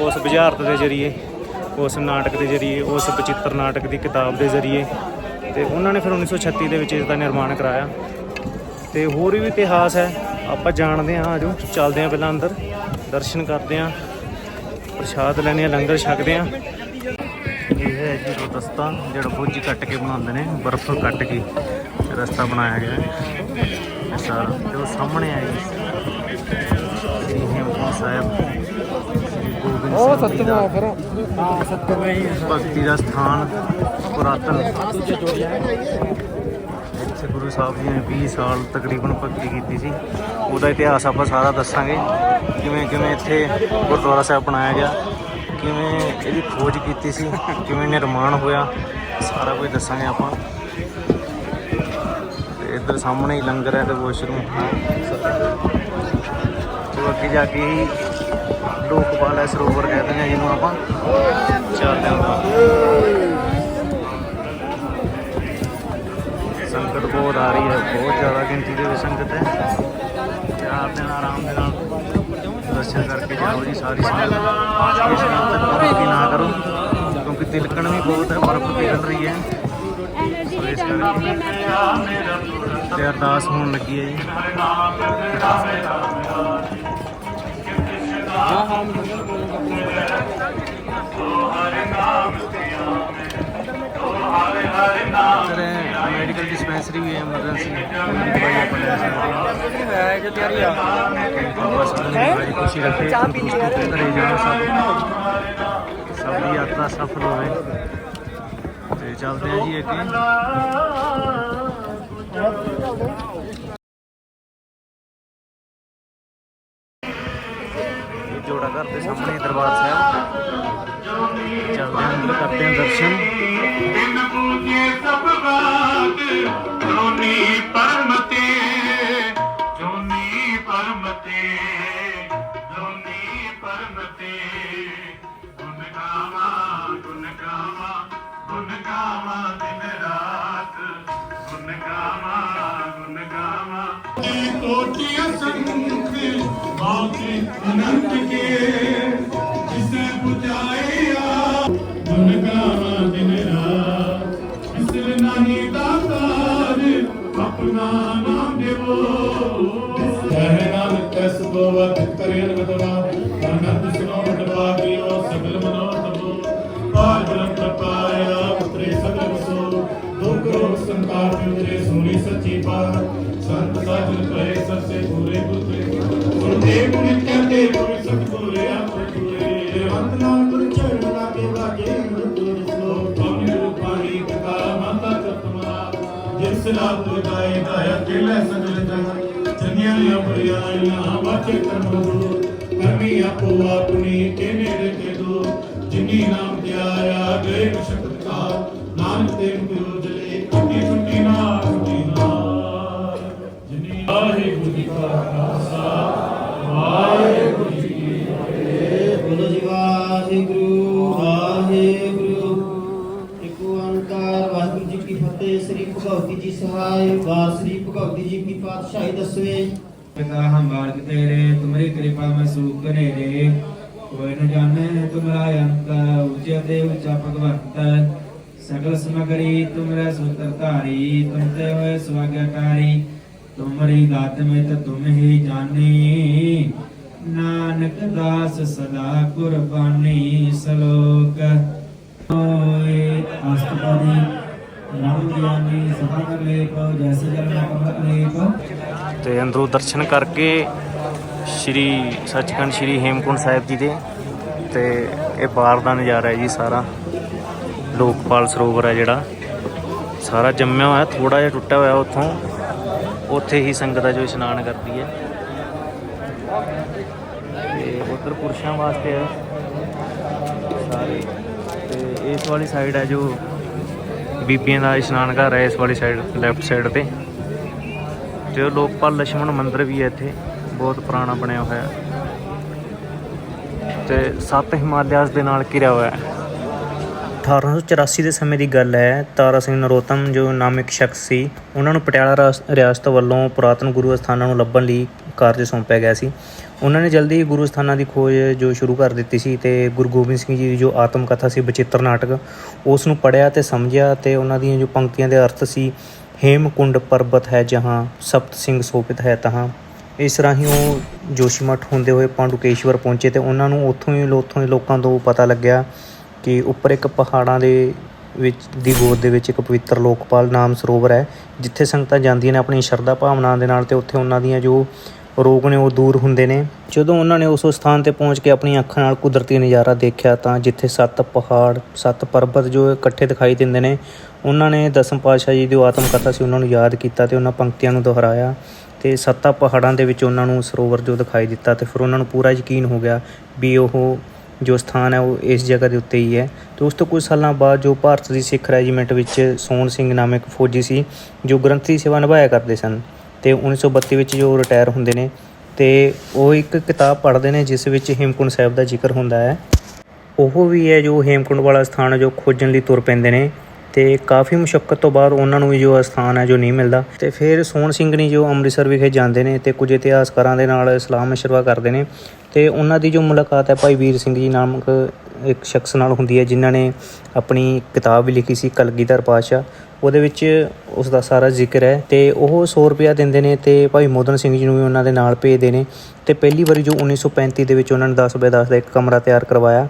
ਉਸ ਬੁਝਾਰਤ ਦੇ ਜ਼ਰੀਏ, ਉਸ ਨਾਟਕ ਦੇ ਜ਼ਰੀਏ, ਉਸ ਬਚਿੱਤਰ ਨਾਟਕ ਦੀ ਕਿਤਾਬ ਦੇ ਜ਼ਰੀਏ ਤੇ ਉਹਨਾਂ ਨੇ ਫਿਰ 1936 ਦੇ ਵਿੱਚ ਇਸ ਦਾ ਨਿਰਮਾਣ ਕਰਾਇਆ। ਤੇ ਹੋਰ ਵੀ ਇਤਿਹਾਸ ਹੈ, ਆਪਾਂ ਜਾਣਦੇ ਹਾਂ ਆਜੋ ਚੱਲਦੇ ਹਾਂ ਪਹਿਲਾਂ ਅੰਦਰ, ਦਰਸ਼ਨ ਕਰਦੇ ਹਾਂ, ਪ੍ਰਸ਼ਾਦ ਲੈਣੇ ਆ ਲੰਗਰ ਛਕਦੇ ਆ ਇਹ ਹੈ ਜੀ ਰਸਤਾ ਜਿਹੜਾ ਬੁੱਝ ਕੱਟ ਕੇ ਬਣਾਉਂਦੇ ਨੇ, ਬਰਫ਼ ਕੱਟ ਕੇ ਰਸਤਾ ਬਣਾਇਆ ਗਿਆ ਹੈ। ਸਾਰਾ ਉਹ ਸਾਹਮਣੇ ਹੈ ਜੀ ਸ੍ਰੀ ਹੇਮਕੁੰਟ ਸਾਹਿਬ ਸ੍ਰੀ ਗੋਬਿੰਦ ਸਿੰਘ ਜੀ ਦਾ ਫਿਰ। ਹਾਂ ਸੱਤਵੇਂ ਹੀ ਭਗਤੀ ਦਾ ਸਥਾਨ ਪੁਰਾਤਨ। ਇੱਥੇ ਗੁਰੂ ਸਾਹਿਬ ਜੀ ਨੇ 20 ਸਾਲ ਤਕਰੀਬਨ ਭਗਤੀ ਕੀਤੀ ਸੀ। ਉਹਦਾ ਇਤਿਹਾਸ ਆਪਾਂ ਸਾਰਾ ਦੱਸਾਂਗੇ। ਕਿਵੇਂ ਕਿਵੇਂ ਇੱਥੇ ਗੁਰਦੁਆਰਾ ਸਾਹਿਬ ਬਣਾਇਆ ਗਿਆ। ਕਿਵੇਂ ਇਹਦੀ ਖੋਜ ਕੀਤੀ ਸੀ। ਕਿਵੇਂ ਨਿਰਮਾਣ ਹੋਇਆ। ਸਾਰਾ ਕੁਝ ਦੱਸਾਂਗੇ ਆਪਾਂ। ਇੱਧਰ ਸਾਹਮਣੇ ਹੀ ਲੰਗਰ ਹੈ ਤੇ ਵਾਸ਼ਰੂਮ ਤੇ ਅੱਗੇ ਜਾ ਕੇ ਹੀ ਲੋਕਪਾਲ ਹੈ, ਸਰੋਵਰ ਕਹਿੰਦੇ ਨੇ ਜਿਹਨੂੰ ਆਪਾਂ। ਚੱਲਦੇ ਹਾਂ ਸੰਗਤ ਬਹੁਤ ਆ ਰਹੀ ਹੈ, ਬਹੁਤ ਜ਼ਿਆਦਾ ਗਿਣਤੀ ਦੇ ਵਿੱਚ ਸੰਗਤ ਹੈ। ਪਿਆਰ ਦੇ ਨਾਲ ਆਰਾਮ ਦੇ ਨਾਲ ਦਰਸ਼ਨ ਕਰਕੇ ਜਾਓ ਜੀ, ਸਾਰੀ ਸੰਗਤ। ਨਾ ਕਰੋ, ਕਿਉਂਕਿ ਤਿਲਕਣ ਵੀ ਬਹੁਤ ਹੈ, ਬਰਫ਼ ਪਿਘਲ ਰਹੀ ਹੈ। ਤੇ ਅਰਦਾਸ ਹੋਣ ਲੱਗੀ ਹੈ ਜੀ। ਮੈਡੀਕਲ ਡਿਸਪੈਂਸਰੀ ਵੀ ਹੈ ਐਮਰਜੈਂਸੀ ਦਵਾਈ ਆਪਾਂ ਲੈ ਸਕਦੇ ਹਾਂ। ਹੈ ਜੋ ਤਿਆਰੀ ਆ ਬਸ ਮਹਾਰਾਜ ਖੁਸ਼ੀ ਰੱਖੇ ਤੰਦਰੁਸਤ ਤੇ ਘਰੇ ਜਾਓ ਸਭ ਸਭ ਦੀ ਯਾਤਰਾ ਸਫਲ ਹੋਵੇ ਤੇ ਚੱਲਦੇ ਆ ਜੀ ਅੱਗੇ। ਜੋੜਾ ਘਰ ਦੇ ਸਾਹਮਣੇ ਦਰਬਾਰ ਸਾਹਿਬ। ਚੱਲਦੇ ਹਾਂ ਅੰਦਰ ਕਰਦੇ ਹਾਂ ਦਰਸ਼ਨ। ਪੂਜੇ ਸਭ ਬਾਤ ਜੋਨੀ ਕੋਟੀ ਅਸੰਖ ਬਾਕੀ ਅਨੰਤ ਕੇ ਜਿਸੇ ਬੁਝਾਇਆ ਗੁਣ ਗਾਵਾ ਦਿਨ ਰਾਤ ਇਸਲ ਨਹੀਂ ਦਾਤਾਰ ਆਪਣਾ ਨਾਮ ਦੇਵੋ ਕਹਿ ਨਾਨਕ ਕਸ ਬੋਵਾ ਕਰਿਆਨ ਬਦਵਾ ਗੁਰਦੇਵ ਨਿਤਿਆ ਤੇ ਗੁਰ ਸਤਿਗੁਰੇ ਆਪਣੇ ਪੂਰੇ ਅੰਤ ਨਾਮ ਗੁਰ ਚਰਨ ਲਾਗੇ ਵਾਜੇ ਮృత్యు ਸਲੋਕ ਕੌਣ ਰੂਪਾਣੀ ਕਥਾ ਮਾਤਾ ਤਤਮਾ ਜਿਸ ਰਾਤ ਲਗਾਏ ਦਾਇਆ ਕਿਲੇ ਸਗਲ ਜਗ ਜਨਿਆ ਅਪਰਿਆ ਨਾ ਵਾਚੇ ਕਰਮ ਗੁਰੂ ਕਰਮੀ ਆਪੋ ਆਪਣੀ ਕੇ ਨੇੜੇ ਕੇ ਦੋ। ਜਿਨੀ ਨਾਮ ਧਿਆਇਆ, ਗਏ ਸ਼ਕਤ ਕਾ ਨਾਨਕ ਤੇ ਗੁਰੂ ਜਲੇ ਟੁੱਟੀ ਟੁੱਟੀ ਨਾ ਟੁੱਟੀ ਨਾ ਜਿਨੀ ਵਾਹਿਗੁਰੂ ਜੀ ਕਾ ਭਗਵਤੀ ਜੀ ਸਹਾਇ ਵਾਰ ਸ੍ਰੀ ਭਗਵਤੀ ਜੀ ਕੀ ਪਾਤਸ਼ਾਹੀ ਦਸਵੇਂ। ਪਿਤਾ ਹਮ ਬਾਰਕ ਤੇਰੇ, ਤੁਮਰੀ ਕਿਰਪਾ ਮੈਂ ਸੂਖ ਕਰੇ ਕੋਈ ਨ ਜਾਣੈ ਤੁਮਰਾ ਅੰਤ ਉਚੇ ਤੇ ਉਚਾ ਭਗਵੰਤ। ਸਗਲ ਸਮਗਰੀ, ਤੁਮਰਾ ਸੁਤਰ ਧਾਰੀ, ਤੁਮ ਹੋਏ ਸਵਾਗਤਾਰੀ ਤੁਮਰੀ ਦਾਤ ਮੈਂ ਤ ਤੁਮ ਹੀ ਜਾਣੀ। ਨਾਨਕ ਦਾਸ ਸਦਾ ਕੁਰਬਾਨੀ ਸਲੋਕ। ਹੋਏ ਅਸਤਪਾਦੀ। ਤੇ ਅੰਦਰੋਂ ਦਰਸ਼ਨ ਕਰਕੇ ਸ਼੍ਰੀ ਸੱਚਖੰਡ ਸ਼੍ਰੀ ਹੇਮਕੁੰਟ ਸਾਹਿਬ ਜੀ ਦੇ ਤੇ ਇਹ ਬਾਹਰ ਦਾ ਨਜ਼ਾਰਾ ਹੈ ਜੀ ਸਾਰਾ। ਲੋਕਪਾਲ ਸਰੋਵਰ ਹੈ ਜਿਹੜਾ। ਸਾਰਾ ਜੰਮਿਆ ਹੋਇਆ ਥੋੜਾ ਜਿਹਾ ਟੁੱਟਿਆ ਹੋਇਆ ਉੱਥੋਂ। ਉੱਥੇ ਹੀ ਸੰਗਤ ਹੈ ਜੋ ਇਸ਼ਨਾਨ ਕਰਦੀ ਹੈ। ਤੇ ਉਧਰ ਪੁਰਸ਼ਾਂ ਵਾਸਤੇ ਹੈ। ਸਾਰੇ। ਤੇ ਇਸ ਵਾਲੀ ਸਾਈਡ ਹੈ ਜੋ ਬੀਬੀਆਂ ਦਾ ਇਸ਼ਨਾਨ ਘਰ ਹੈ ਇਸ ਵਾਲੀ ਸਾਈਡ ਲੈਫਟ ਸਾਈਡ ਤੇ। ਤੇ ਲੋਕਪਾਲ ਲక్ష్ਮਣ ਮੰਦਿਰ ਵੀ ਹੈ ਇੱਥੇ, ਬਹੁਤ ਪੁਰਾਣਾ ਬਣਿਆ ਹੋਇਆ। ਤੇ ਸੱਤ ਹਿਮਾਲਿਆਸ ਦੇ ਨਾਲ ਘਿਰਿਆ ਹੋਇਆ ਹੈ। 1884 ਦੇ ਸਮੇਂ ਦੀ ਗੱਲ ਹੈ, ਤਾਰਾ ਸਿੰਘ ਨਰੋਤਮ, ਜੋ ਨਾਮਿਕ ਸ਼ਖਸ ਸੀ, ਉਹਨਾਂ ਨੂੰ ਪਟਿਆਲਾ ਰਾਸ- ਰਿਆਸਤ ਵੱਲੋਂ ਪੁਰਾਤਨ ਗੁਰੂ ਅਸਥਾਨਾਂ ਨੂੰ ਲੱਭਣ ਲਈ ਕਾਰਜ ਸੌਂਪਿਆ ਗਿਆ ਸੀ। ਉਹਨਾਂ ਨੇ ਜਲਦੀ ਹੀ ਗੁਰੂ ਅਸਥਾਨਾਂ ਦੀ ਖੋਜ ਜੋ ਸ਼ੁਰੂ ਕਰ ਦਿੱਤੀ ਸੀ ਤੇ ਗੁਰੂ ਗੋਬਿੰਦ ਸਿੰਘ ਜੀ ਦੀ ਜੋ ਆਤਮ ਕਥਾ ਸੀ ਬਚਿੱਤਰ ਨਾਟਕ, ਉਸ ਨੂੰ ਪੜਿਆ ਤੇ ਸਮਝਿਆ ਤੇ ਉਹਨਾਂ ਦੀਆਂ ਜੋ ਪੰਕਤੀਆਂ ਦੇ ਅਰਥ ਸੀ ਹੇਮਕੁੰਡ ਪਰਬਤ ਹੈ ਜਹਾਂ, ਸਪਤ ਸਿੰਘ ਸੋਪਿਤ ਹੈ ਤਹਾਂ। ਇਸ ਰਾਹੀਂ ਉਹ ਜੋਸ਼ੀਮਠ ਹੁੰਦੇ ਹੋਏ ਪਾਂਡੂਕੇਸ਼ਵਰ ਪਹੁੰਚੇ ਤੇ ਉਹਨਾਂ ਨੂੰ ਉੱਥੋਂ ਹੀ, ਉੱਥੋਂ ਦੇ ਲੋਕਾਂ ਤੋਂ ਪਤਾ ਲੱਗਿਆ ਕਿ ਉੱਪਰ ਇੱਕ ਪਹਾੜਾਂ ਦੇ ਵਿੱਚ, ਦੀ ਗੋਦ ਦੇ ਵਿੱਚ ਇੱਕ ਪਵਿੱਤਰ ਲੋਕਪਾਲ ਨਾਮ ਸਰੋਵਰ ਹੈ, ਜਿੱਥੇ ਸੰਗਤਾਂ ਜਾਂਦੀਆਂ ਨੇ ਆਪਣੀ ਸ਼ਰਧਾ ਭਾਵਨਾ ਦੇ ਨਾਲ ਤੇ ਉੱਥੇ ਉਹਨਾਂ ਦੀਆਂ ਜੋ ਰੋਗ ਨੇ ਉਹ ਦੂਰ ਹੁੰਦੇ ਨੇ। ਜਦੋਂ ਉਹਨਾਂ ਨੇ ਉਸ ਸਥਾਨ ਤੇ ਪਹੁੰਚ ਕੇ ਆਪਣੀ ਅੱਖਾਂ ਨਾਲ ਕੁਦਰਤੀ ਨਜ਼ਾਰਾ ਦੇਖਿਆ ਤਾਂ ਜਿੱਥੇ ਸੱਤ ਪਹਾੜ, ਸੱਤ ਪਰਬਤ ਜੋ ਇਕੱਠੇ ਦਿਖਾਈ ਦਿੰਦੇ ਨੇ, ਉਹਨਾਂ ਨੇ ਦਸਮ ਪਾਤਸ਼ਾਹ ਜੀ ਦੀ ਜੋ ਆਤਮ ਕਥਾ ਸੀ ਉਹਨਾਂ ਨੂੰ ਯਾਦ ਕੀਤਾ ਤੇ ਉਹਨਾਂ ਪੰਕਤੀਆਂ ਨੂੰ ਦੁਹਰਾਇਆ ਤੇ ਸੱਤਾਂ ਪਹਾੜਾਂ ਦੇ ਵਿੱਚ ਉਹਨਾਂ ਨੂੰ ਸਰੋਵਰ ਜੋ ਦਿਖਾਈ ਦਿੱਤਾ ਤੇ ਫਿਰ ਉਹਨਾਂ ਨੂੰ ਪੂਰਾ ਯਕੀਨ ਹੋ ਗਿਆ ਵੀ ਉਹ ਜੋ ਸਥਾਨ ਹੈ ਉਹ ਇਸ ਜਗ੍ਹਾ ਦੇ ਉੱਤੇ ਹੀ ਹੈ। ਤੇ ਉਸ ਤੋਂ ਕੁਝ ਸਾਲਾਂ ਬਾਅਦ ਜੋ ਭਾਰਤ ਦੀ ਸਿੱਖ ਰੈਜੀਮੈਂਟ ਵਿੱਚ ਸੋਹਣ ਸਿੰਘ ਨਾਮਕ ਫੌਜੀ ਸੀ, ਜੋ ਗ੍ਰੰਥੀ ਸੇਵਾ ਨਿਭਾਇਆ ਕਰਦੇ ਸਨ। ਤੇ 1932 ਵਿੱਚ ਜੋ ਰਿਟਾਇਰ ਹੁੰਦੇ ਨੇ, ਤੇ ਉਹ ਇੱਕ ਕਿਤਾਬ ਪੜ੍ਹਦੇ ਨੇ, ਜਿਸ ਵਿੱਚ ਹੇਮਕੁੰਟ ਸਾਹਿਬ ਦਾ ਜ਼ਿਕਰ ਹੁੰਦਾ ਹੈ। ਉਹ ਵੀ ਹੈ ਜੋ ਹੇਮਕੁੰਡ ਵਾਲਾ ਸਥਾਨ ਜੋ ਖੋਜਣ ਲਈ ਤੁਰ ਪੈਂਦੇ ਨੇ। ਤੇ ਕਾਫੀ ਮੁਸ਼ਕਲ ਤੋਂ ਬਾਅਦ ਉਹਨਾਂ ਨੂੰ ਵੀ ਜੋ ਸਥਾਨ ਹੈ ਜੋ ਨਹੀਂ ਮਿਲਦਾ। ਤੇ ਫਿਰ ਸੋਹਣ ਸਿੰਘ ਨੇ ਜੋ ਅੰਮ੍ਰਿਤਸਰ ਵਿਖੇ ਜਾਂਦੇ ਨੇ ਤੇ ਕੁਝ ਇਤਿਹਾਸਕਾਰਾਂ ਦੇ ਨਾਲ ਸਲਾਮ ਮਸ਼ਵਰਾ ਕਰਦੇ ਨੇ। ਤੇ ਉਹਨਾਂ ਦੀ ਜੋ ਮੁਲਾਕਾਤ ਹੈ ਭਾਈ ਵੀਰ ਸਿੰਘ ਜੀ ਨਾਮਕ ਇੱਕ ਸ਼ਖਸ ਨਾਲ ਹੁੰਦੀ ਹੈ ਜਿਨ੍ਹਾਂ ਨੇ ਆਪਣੀ ਕਿਤਾਬ ਵੀ ਲਿਖੀ ਸੀ, ਕਲਗੀਧਰ ਪਾਤਸ਼ਾਹ। ਉਹਦੇ ਵਿੱਚ ਉਸ ਦਾ ਸਾਰਾ ਜ਼ਿਕਰ ਹੈ ਤੇ ਉਹ 100 ਰੁਪਇਆ ਦਿੰਦੇ ਨੇ ਤੇ ਭਾਈ ਮੋਦਨ ਸਿੰਘ ਜੀ ਨੂੰ ਵੀ ਉਹਨਾਂ ਦੇ ਨਾਲ ਭੇਜਦੇ ਨੇ। ਤੇ ਪਹਿਲੀ ਵਾਰੀ ਜੋ 1935 ਦੇ ਵਿੱਚ ਉਹਨਾਂ ਨੇ 10 ਬਾਏ 10 ਦਾ ਇੱਕ ਕਮਰਾ ਤਿਆਰ ਕਰਵਾਇਆ।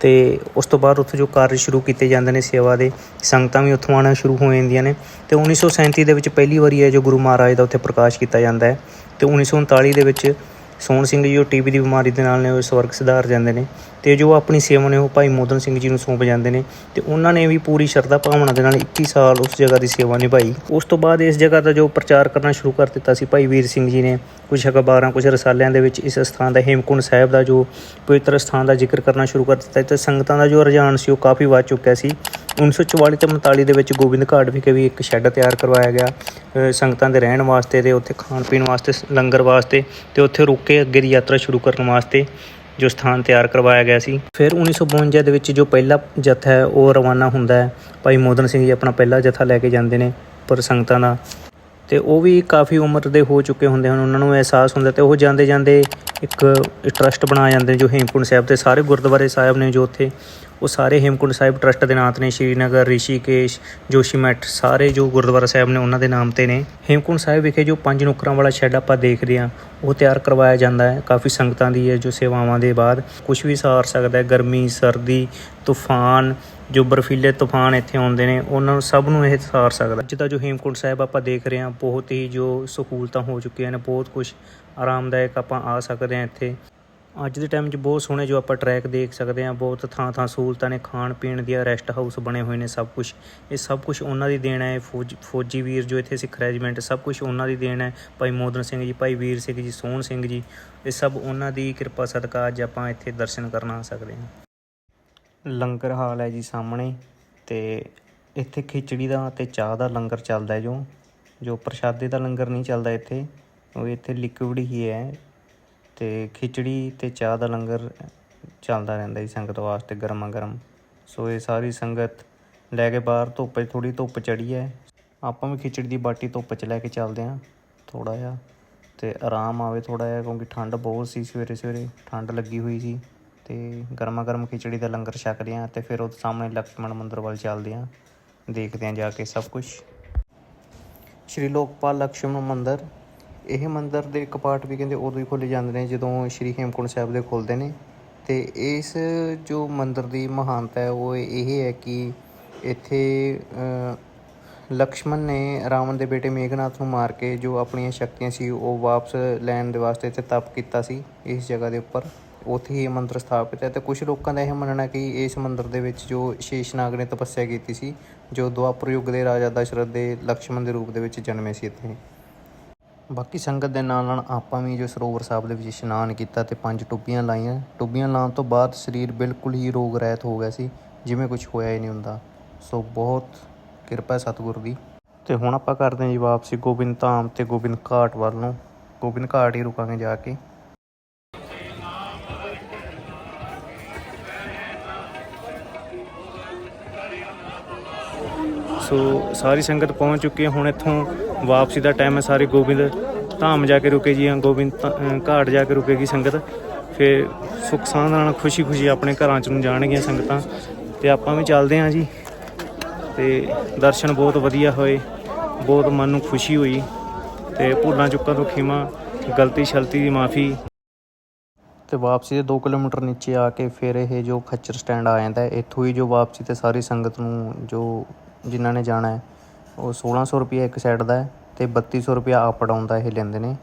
ਤੇ ਉਸ ਤੋਂ ਬਾਅਦ ਉੱਥੇ ਜੋ ਕਾਰਜ ਸ਼ੁਰੂ ਕੀਤੇ ਜਾਂਦੇ ਨੇ ਸੇਵਾ ਦੇ, ਸੰਗਤਾਂ ਵੀ ਉੱਥੋਂ ਆਉਣਾ ਸ਼ੁਰੂ ਹੋ ਜਾਂਦੀਆਂ ਨੇ। ਤੇ 1937 ਦੇ ਵਿੱਚ ਪਹਿਲੀ ਵਾਰੀ ਹੈ ਜੋ ਗੁਰੂ ਮਹਾਰਾਜ ਦਾ ਉੱਥੇ ਪ੍ਰਕਾਸ਼ ਕੀਤਾ ਜਾਂਦਾ ਹੈ। ਤੇ 1939 ਦੇ ਵਿੱਚ ਸੋਹਣ ਸਿੰਘ ਜੀ ਜੋ ਟੀਬੀ ਦੀ ਬਿਮਾਰੀ ਦੇ ਨਾਲ ਨੇ, ਉਹ ਸਵਰਗ ਸਿਧਾਰ ਜਾਂਦੇ ਨੇ। ਤੇ ਜੋ ਆਪਣੀ ਸੇਵਾ ਨੇ ਉਹ ਭਾਈ ਮੋਦਨ ਸਿੰਘ ਜੀ ਨੂੰ ਸੌਂਪ ਜਾਂਦੇ ਨੇ ਤੇ ਉਹਨਾਂ ਨੇ ਵੀ ਪੂਰੀ ਸ਼ਰਧਾ ਭਾਵਨਾ ਦੇ ਨਾਲ 21 ਸਾਲ ਉਸ ਜਗ੍ਹਾ ਦੀ ਸੇਵਾ ਨਿਭਾਈ। ਉਸ ਤੋਂ ਬਾਅਦ ਇਸ ਜਗ੍ਹਾ ਦਾ ਜੋ ਪ੍ਰਚਾਰ ਕਰਨਾ ਸ਼ੁਰੂ ਕਰ ਦਿੱਤਾ ਸੀ ਭਾਈ ਵੀਰ ਸਿੰਘ ਜੀ ਨੇ। ਕੁਝ ਅਖਬਾਰਾਂ, ਕੁਝ ਰਸਾਲਿਆਂ ਦੇ ਵਿੱਚ ਇਸ ਸਥਾਨ ਦਾ ਹੇਮਕੁੰਡ ਸਾਹਿਬ ਦਾ ਜੋ ਪਵਿੱਤਰ ਸਥਾਨ ਦਾ ਜ਼ਿਕਰ ਕਰਨਾ ਸ਼ੁਰੂ ਕਰ ਦਿੱਤਾ ਤੇ ਸੰਗਤਾਂ ਦਾ ਜੋ ਰੁਝਾਨ ਸੀ ਉਹ ਕਾਫੀ ਵੱਧ ਚੁੱਕਿਆ ਸੀ। 1944 ਤੇ 45 ਦੇ ਵਿੱਚ ਗੋਬਿੰਦ ਘਾਟ ਵਿਖੇ ਵੀ ਇੱਕ ਸ਼ੈੱਡ ਤਿਆਰ ਕਰਵਾਇਆ ਗਿਆ। ਸੰਗਤਾਂ ਦੇ ਰਹਿਣ ਵਾਸਤੇ ਤੇ ਉੱਥੇ ਖਾਣ ਪੀਣ ਵਾਸਤੇ, ਲੰਗਰ ਵਾਸਤੇ ਤੇ ਉੱਥੇ ਰੁਕ ਕੇ ਅੱਗੇ ਦੀ ਯਾਤਰਾ ਸ਼ੁਰੂ ਕਰਨ ਵਾਸਤੇ। ਜੋ ਸਥਾਨ ਤਿਆਰ ਕਰਵਾਇਆ ਗਿਆ ਸੀ। ਫਿਰ 1952 ਦੇ ਵਿੱਚ ਜੋ ਪਹਿਲਾ ਜਥਾ ਹੈ, ਉਹ ਰਵਾਨਾ ਹੁੰਦਾ ਹੈ। ਭਾਈ ਮੋਦਨ ਸਿੰਘ ਜੀ ਆਪਣਾ ਪਹਿਲਾ ਜਥਾ ਲੈ ਕੇ ਜਾਂਦੇ ਨੇ ਪਰ ਸੰਗਤਾਂ ਦਾ। ਤੇ ਉਹ ਵੀ ਕਾਫੀ ਉਮਰ ਦੇ ਹੋ ਚੁੱਕੇ ਹੁੰਦੇ ਹਨ, ਉਹਨਾਂ ਨੂੰ ਅਹਿਸਾਸ ਹੁੰਦਾ ਤੇ ਉਹ ਜਾਂਦੇ ਜਾਂਦੇ ਇੱਕ ਟਰਸਟ ਬਣਾ ਜਾਂਦੇ ਨੇ ਜੋ ਹੇਮਕੁੰਟ ਸਾਹਿਬ ਦੇ ਸਾਰੇ ਗੁਰਦੁਆਰੇ ਸਾਹਿਬ ਨੇ ਜੋ ਉੱਥੇ ਉਹ ਸਾਰੇ ਹੇਮਕੁੰਡ ਸਾਹਿਬ ਟਰਸਟ ਦੇ ਨਾਂ ਤੇ ਨੇ, ਸ਼੍ਰੀਨਗਰ, ਰਿਸ਼ੀਕੇਸ਼, ਜੋਸ਼ੀਮਠ, ਸਾਰੇ ਜੋ ਗੁਰਦੁਆਰਾ ਸਾਹਿਬ ਨੇ ਉਹਨਾਂ ਦੇ ਨਾਮ ਤੇ ਨੇ। ਹੇਮਕੁੰਡ ਸਾਹਿਬ ਵਿਖੇ ਜੋ ਪੰਜ ਨੁਕਰਾਂ ਵਾਲਾ ਸ਼ੈੱਡ ਆਪਾਂ ਦੇਖਦੇ ਹਾਂ, ਉਹ ਤਿਆਰ ਕਰਵਾਇਆ ਜਾਂਦਾ ਹੈ। ਕਾਫੀ ਸੰਗਤਾਂ ਦੀ ਹੈ ਜੋ ਸੇਵਾਵਾਂ ਦੇ ਬਾਅਦ। ਕੁਝ ਵੀ ਸਾਰ ਸਕਦਾ ਹੈ, ਗਰਮੀ, ਸਰਦੀ, ਤੂਫਾਨ, ਜੋ ਬਰਫੀਲੇ ਤੂਫਾਨ ਇੱਥੇ ਆਉਂਦੇ ਨੇ, ਉਹਨਾਂ ਨੂੰ ਸਭ ਨੂੰ ਇਹ ਸਾਰ ਸਕਦਾ ਅੱਜ ਦਾ ਜੋ ਹੇਮਕੁੰਟ ਸਾਹਿਬ ਆਪਾਂ ਦੇਖ ਰਹੇ ਹਾਂ, ਬਹੁਤ ਹੀ ਜੋ ਸਹੂਲਤਾਂ ਹੋ ਚੁੱਕੀਆਂ ਨੇ, ਬਹੁਤ ਕੁਝ ਆਰਾਮਦਾਇਕ ਆਪਾਂ ਆ ਸਕਦੇ ਹਾਂ ਇੱਥੇ। ਅੱਜ ਦੇ ਟਾਈਮ 'ਚ ਬਹੁਤ ਸੋਹਣੇ ਜੋ ਆਪਾਂ ਟਰੈਕ ਦੇਖ ਸਕਦੇ ਹਾਂ, ਬਹੁਤ ਥਾਂ ਥਾਂ ਸਹੂਲਤਾਂ ਨੇ, ਖਾਣ ਪੀਣ ਦੀਆਂ ਰੈਸਟ ਹਾਊਸ ਬਣੇ ਹੋਏ ਨੇ ਸਭ ਕੁਝ ਇਹ ਸਭ ਕੁਝ ਉਹਨਾਂ ਦੀ ਦੇਣ ਹੈ ਫੌਜ, ਫੌਜੀ ਵੀਰ ਜੋ ਇੱਥੇ ਸਿੱਖ ਰੈਜੀਮੈਂਟ ਸਭ ਕੁਝ ਉਹਨਾਂ ਦੀ ਦੇਣ ਹੈ। ਭਾਈ ਮੋਦਨ ਸਿੰਘ ਜੀ, ਭਾਈ ਵੀਰ ਸਿੰਘ ਜੀ, ਸੋਹਣ ਸਿੰਘ ਜੀ, ਇਹ ਸਭ ਉਹਨਾਂ ਦੀ ਕਿਰਪਾ ਸਦਕਾ ਅੱਜ ਆਪਾਂ ਇੱਥੇ ਦਰਸ਼ਨ ਕਰਨ ਆ ਸਕਦੇ ਹਾਂ। ਲੰਗਰ ਹਾਲ ਹੈ ਜੀ ਸਾਹਮਣੇ ਤੇ ਇੱਥੇ ਖਿਚੜੀ ਦਾ ਤੇ ਚਾਹ ਦਾ ਲੰਗਰ ਚੱਲਦਾ ਜੋ ਜੋ ਪ੍ਰਸ਼ਾਦੇ ਦਾ ਲੰਗਰ ਨਹੀਂ ਚੱਲਦਾ ਇੱਥੇ, ਉਹ ਇੱਥੇ ਲਿਕਵਿਡ ਹੀ ਹੈ। ਤੇ ਖਿਚੜੀ ਤੇ ਚਾਹ ਦਾ ਲੰਗਰ ਚੱਲਦਾ ਰਹਿੰਦਾ ਜੀ ਸੰਗਤ ਵਾਸਤੇ ਗਰਮਾ ਗਰਮ ਸੋ ਇਹ ਸਾਰੀ ਸੰਗਤ ਲੈ ਕੇ ਬਾਹਰ ਧੁੱਪ 'ਚ ਥੋੜੀ ਧੁੱਪ ਚੜੀ ਹੈ। ਆਪਾਂ ਵੀ ਖਿਚੜੀ ਦੀ ਬਾਟੀ ਧੁੱਪ 'ਚ ਲੈ ਕੇ ਚੱਲਦੇ ਹਾਂ ਥੋੜਾ ਜਿਹਾ ਤੇ ਆਰਾਮ ਆਵੇ ਥੋੜਾ ਜਿਹਾ ਕਿਉਂਕਿ ਠੰਡ ਬਹੁਤ ਸੀ ਸਵੇਰੇ ਸਵੇਰੇ ਠੰਡ ਲੱਗੀ ਹੋਈ ਸੀ ਤੇ ਗਰਮਾ ਗਰਮ ਖਿਚੜੀ ਦਾ ਲੰਗਰ ਛਕਦੇ ਹਾਂ ਤੇ ਫਿਰ ਉਹਦੇ ਸਾਹਮਣੇ ਲਕਸ਼ਮਣ ਮੰਦਿਰ ਵੱਲ ਚੱਲਦੇ ਹਾਂ, ਦੇਖਦੇ ਹਾਂ ਜਾ ਕੇ ਸਭ ਕੁਝ ਸ਼੍ਰੀ ਲੋਕਪਾਲ ਲਕਸ਼ਮਣ ਮੰਦਿਰ ਇਹ ਮੰਦਿਰ ਦੇ ਕਪਾਟ ਵੀ ਕਹਿੰਦੇ ਉਦੋਂ ਹੀ ਖੋਲ੍ਹੇ ਜਾਂਦੇ ਨੇ, ਜਦੋਂ ਸ਼੍ਰੀ ਹੇਮਕੁੰਟ ਸਾਹਿਬ ਦੇ ਖੁੱਲ੍ਹਦੇ ਨੇ। ਤੇ ਇਸ ਜੋ ਮੰਦਿਰ ਦੀ ਮਹਾਨਤਾ ਹੈ, ਉਹ ਇਹ ਹੈ ਕਿ ਇੱਥੇ ਲਕਸ਼ਮਣ ਨੇ ਰਾਵਣ ਦੇ ਬੇਟੇ ਮੇਘਨਾਥ ਨੂੰ ਮਾਰ ਕੇ ਜੋ ਆਪਣੀਆਂ ਸ਼ਕਤੀਆਂ ਸੀ, ਉਹ ਵਾਪਸ ਲੈਣ ਦੇ ਵਾਸਤੇ ਇੱਥੇ ਤਪ ਕੀਤਾ ਸੀ, ਇਸ ਜਗ੍ਹਾ ਦੇ ਉੱਪਰ। ਉੱਥੇ ਹੀ ਇਹ ਮੰਦਿਰ ਸਥਾਪਿਤ ਹੈ। ਤੇ ਕੁਝ ਲੋਕਾਂ ਦਾ ਇਹ ਮੰਨਣਾ ਕਿ ਇਸ ਮੰਦਿਰ ਦੇ ਵਿੱਚ ਜੋ ਸ਼ੇਸ਼ਨਾਗ ਨੇ ਤਪੱਸਿਆ ਕੀਤੀ ਸੀ, ਜੋ ਦੁਆਪਰ ਯੁੱਗ ਦੇ ਰਾਜਾ ਦਸ਼ਰਥ ਦੇ ਲਕਸ਼ਮਣ ਦੇ ਰੂਪ ਦੇ ਵਿੱਚ ਜਨਮੇ ਸੀ ਇੱਥੇ। ਬਾਕੀ ਸੰਗਤ ਦੇ ਨਾਲ ਨਾਲ ਆਪਾਂ ਵੀ ਜੋ ਸਰੋਵਰ ਸਾਹਿਬ ਦੇ ਵਿੱਚ ਇਸ਼ਨਾਨ ਕੀਤਾ ਤੇ ਪੰਜ ਟੁੱਬੀਆਂ ਲਾਈਆਂ। ਟੁੱਬੀਆਂ ਲਾਉਣ ਤੋਂ ਬਾਅਦ ਸਰੀਰ ਬਿਲਕੁਲ ਹੀ ਰੋਗ ਰਹਿਤ ਹੋ ਗਿਆ ਸੀ, ਜਿਵੇਂ ਕੁਝ ਹੋਇਆ ਹੀ ਨਹੀਂ ਹੁੰਦਾ। ਸੋ ਬਹੁਤ ਕਿਰਪਾ ਹੈ ਸਤਿਗੁਰ ਦੀ। ਤੇ ਹੁਣ ਆਪਾਂ ਕਰਦੇ ਹਾਂ ਜੀ ਵਾਪਸੀ ਗੋਬਿੰਦ ਧਾਮ ਤੇ ਗੋਬਿੰਦ ਘਾਟ ਵੱਲ ਨੂੰ। ਗੋਬਿੰਦ ਘਾਟ ਹੀ ਰੁਕਾਂਗੇ ਜਾ ਕੇ। ਸੋ ਸਾਰੀ ਸੰਗਤ ਪਹੁੰਚ ਚੁੱਕੀ ਹੈ। ਹੁਣ ਇੱਥੋਂ ਵਾਪਸੀ ਦਾ ਟਾਈਮ ਹੈ ਸਾਰੇ ਗੋਬਿੰਦ ਧਾਮ ਜਾ ਕੇ ਰੁਕੇ ਜੀ ਗੋਬਿੰਦ ਧਾ- ਘਾਟ ਜਾ ਕੇ ਰੁਕੇਗੀ ਸੰਗਤ। ਫਿਰ ਸੁੱਖ ਸਾਂਦ ਨਾਲ ਖੁਸ਼ੀ ਖੁਸ਼ੀ ਆਪਣੇ ਘਰਾਂ ਚ ਨੂੰ ਜਾਣਗੀਆਂ ਸੰਗਤਾਂ। ਤੇ ਆਪਾਂ ਵੀ ਚੱਲਦੇ ਹਾਂ ਜੀ। ਤੇ ਦਰਸ਼ਨ ਬਹੁਤ ਵਧੀਆ ਹੋਏ। ਬਹੁਤ ਮਨ ਨੂੰ ਖੁਸ਼ੀ ਹੋਈ। ਤੇ ਭੁੱਲਾਂ ਚੁੱਕਾਂ ਤੋਂ ਖਿਮਾ, ਗਲਤੀ ਸ਼ਲਤੀ ਦੀ ਮਾਫੀ। ਤੇ ਵਾਪਸੀ ਦੇ 2 ਕਿਲੋਮੀਟਰ ਨੀਚੇ ਆ ਕੇ ਫਿਰ ਇਹ ਜੋ ਖੱਚਰ ਸਟੈਂਡ ਆ ਜਾਂਦਾ ਇੱਥੋਂ ਹੀ ਜੋ ਵਾਪਸੀ ਤੇ ਸਾਰੀ ਸੰਗਤ ਨੂੰ ਜੋ ਜਿਨ੍ਹਾਂ ਨੇ ਜਾਣਾ ਹੈ ਉਹ 1600 ਰੁਪਏ ਇੱਕ ਸਾਈਡ ਦਾ ਹੈ ਤੇ 3200 ਰੁਪਏ ਅਪ ਡਾਊਨ ਦਾ ਇਹ ਲੈਂਦੇ ਨੇ।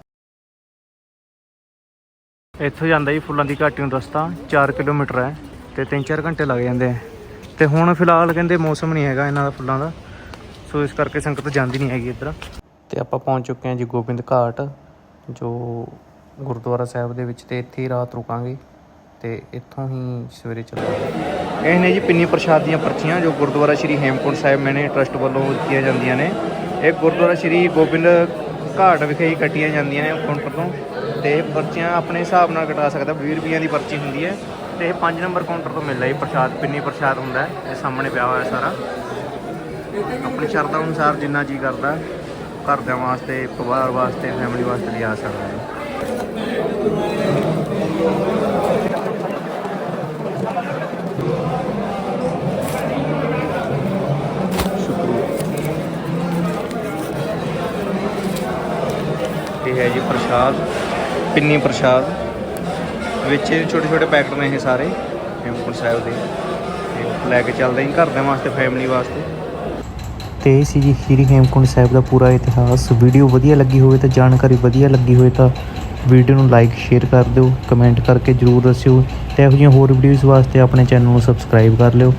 ਇੱਥੋਂ ਜਾਂਦਾ ਜੀ ਫੁੱਲਾਂ ਦੀ ਘਾਟੀ ਨੂੰ ਰਸਤਾ 4 ਕਿਲੋਮੀਟਰ ਹੈ ਤੇ 3-4 ਘੰਟੇ ਲੱਗ ਜਾਂਦੇ ਆ। ਤੇ ਹੁਣ ਫਿਲਹਾਲ ਕਹਿੰਦੇ ਮੌਸਮ ਨਹੀਂ ਹੈਗਾ ਇਹਨਾਂ ਦਾ ਫੁੱਲਾਂ ਦਾ ਸੋ ਇਸ ਕਰਕੇ ਸੰਗਤ ਜਾਂਦੀ ਨਹੀਂ ਹੈਗੀ ਇੱਧਰ। ਤੇ ਆਪਾਂ ਪਹੁੰਚ ਚੁੱਕੇ ਹਾਂ ਜੀ ਗੋਬਿੰਦ ਘਾਟ ਜੋ ਗੁਰਦੁਆਰਾ ਸਾਹਿਬ ਦੇ ਵਿੱਚ ਤੇ ਇੱਥੇ ਹੀ ਰਾਤ ਰੁਕਾਂਗੇ ਤੇ ਇੱਥੋਂ ਹੀ ਸਵੇਰੇ ਚੱਲਾਂਗੇ। ਇਹ ਨੇ ਜੀ ਪਿੰਨੀ ਪ੍ਰਸ਼ਾਦ ਦੀਆਂ ਪਰਚੀਆਂ ਜੋ ਗੁਰਦੁਆਰਾ ਸ਼੍ਰੀ ਹੇਮਕੁੰਟ ਸਾਹਿਬ ਮੈਨੇ ਟਰਸਟ ਵੱਲੋਂ ਦਿੱਤੀਆਂ ਜਾਂਦੀਆਂ ਨੇ। ਇਹ ਗੁਰਦੁਆਰਾ ਸ਼੍ਰੀ ਗੋਬਿੰਦ ਘਾਟ ਵਿਖੇ ਹੀ ਕੱਟੀਆਂ ਜਾਂਦੀਆਂ ਨੇ ਕਾਊਂਟਰ ਤੋਂ ਤੇ ਪਰਚੀਆਂ ਆਪਣੇ ਹਿਸਾਬ ਨਾਲ ਕਟਾ ਸਕਦਾ 20 ਰੁਪਈਆਂ ਦੀ ਪਰਚੀ ਹੁੰਦੀ ਹੈ ਤੇ ਇਹ 5 ਨੰਬਰ ਕਾਊਂਟਰ ਤੋਂ ਮਿਲਦਾ ਜੀ ਪ੍ਰਸ਼ਾਦ, ਪਿੰਨੀ ਪ੍ਰਸ਼ਾਦ ਹੁੰਦਾ ਇਹ ਸਾਹਮਣੇ ਪਿਆ ਹੋਇਆ ਸਾਰਾ। ਆਪਣੀ ਸ਼ਰਧਾ ਅਨੁਸਾਰ ਜਿੰਨਾ ਜੀ ਕਰਦਾ, ਘਰਦਿਆਂ ਵਾਸਤੇ, ਪਰਿਵਾਰ ਵਾਸਤੇ ਫੈਮਿਲੀ ਵਾਸਤੇ ਲਿਆ ਸਕਦਾ ਹੈ। ਇਹ ਹੈ ਜੀ ਪ੍ਰਸ਼ਾਦ, ਪਿੰਨੀ ਪ੍ਰਸ਼ਾਦ, ਵਿੱਚ ਛੋਟੇ ਛੋਟੇ ਪੈਕਟ ਨੇ ਇਹ ਸਾਰੇ, ਹੇਮਕੁੰਟ ਸਾਹਿਬ ਦੇ। ਤੇ ਲੈ ਕੇ ਚੱਲਦੇ ਹਾਂ ਘਰਦਿਆਂ ਵਾਸਤੇ ਫੈਮਿਲੀ ਵਾਸਤੇ। ਤੇ ਇਹ ਸੀ ਜੀ ਸ਼੍ਰੀ ਹੇਮਕੁੰਟ ਸਾਹਿਬ ਦਾ ਪੂਰਾ ਇਤਿਹਾਸ। ਵੀਡੀਓ ਵਧੀਆ ਲੱਗੀ ਹੋਵੇ ਤਾਂ, ਜਾਣਕਾਰੀ ਵਧੀਆ ਲੱਗੀ ਹੋਵੇ ਤਾਂ ਵੀਡੀਓ ਨੂੰ ਲਾਈਕ ਸ਼ੇਅਰ ਕਰ ਦਿਓ ਕਮੈਂਟ ਕਰਕੇ ਜਰੂਰ ਦੱਸਿਓ। ਤੇ ਇਹੋ ਜਿਹੀਆਂ ਹੋਰ ਵੀਡੀਓਜ਼ ਵਾਸਤੇ ਆਪਣੇ ਚੈਨਲ ਨੂੰ ਸਬਸਕ੍ਰਾਈਬ ਕਰ ਲਿਓ।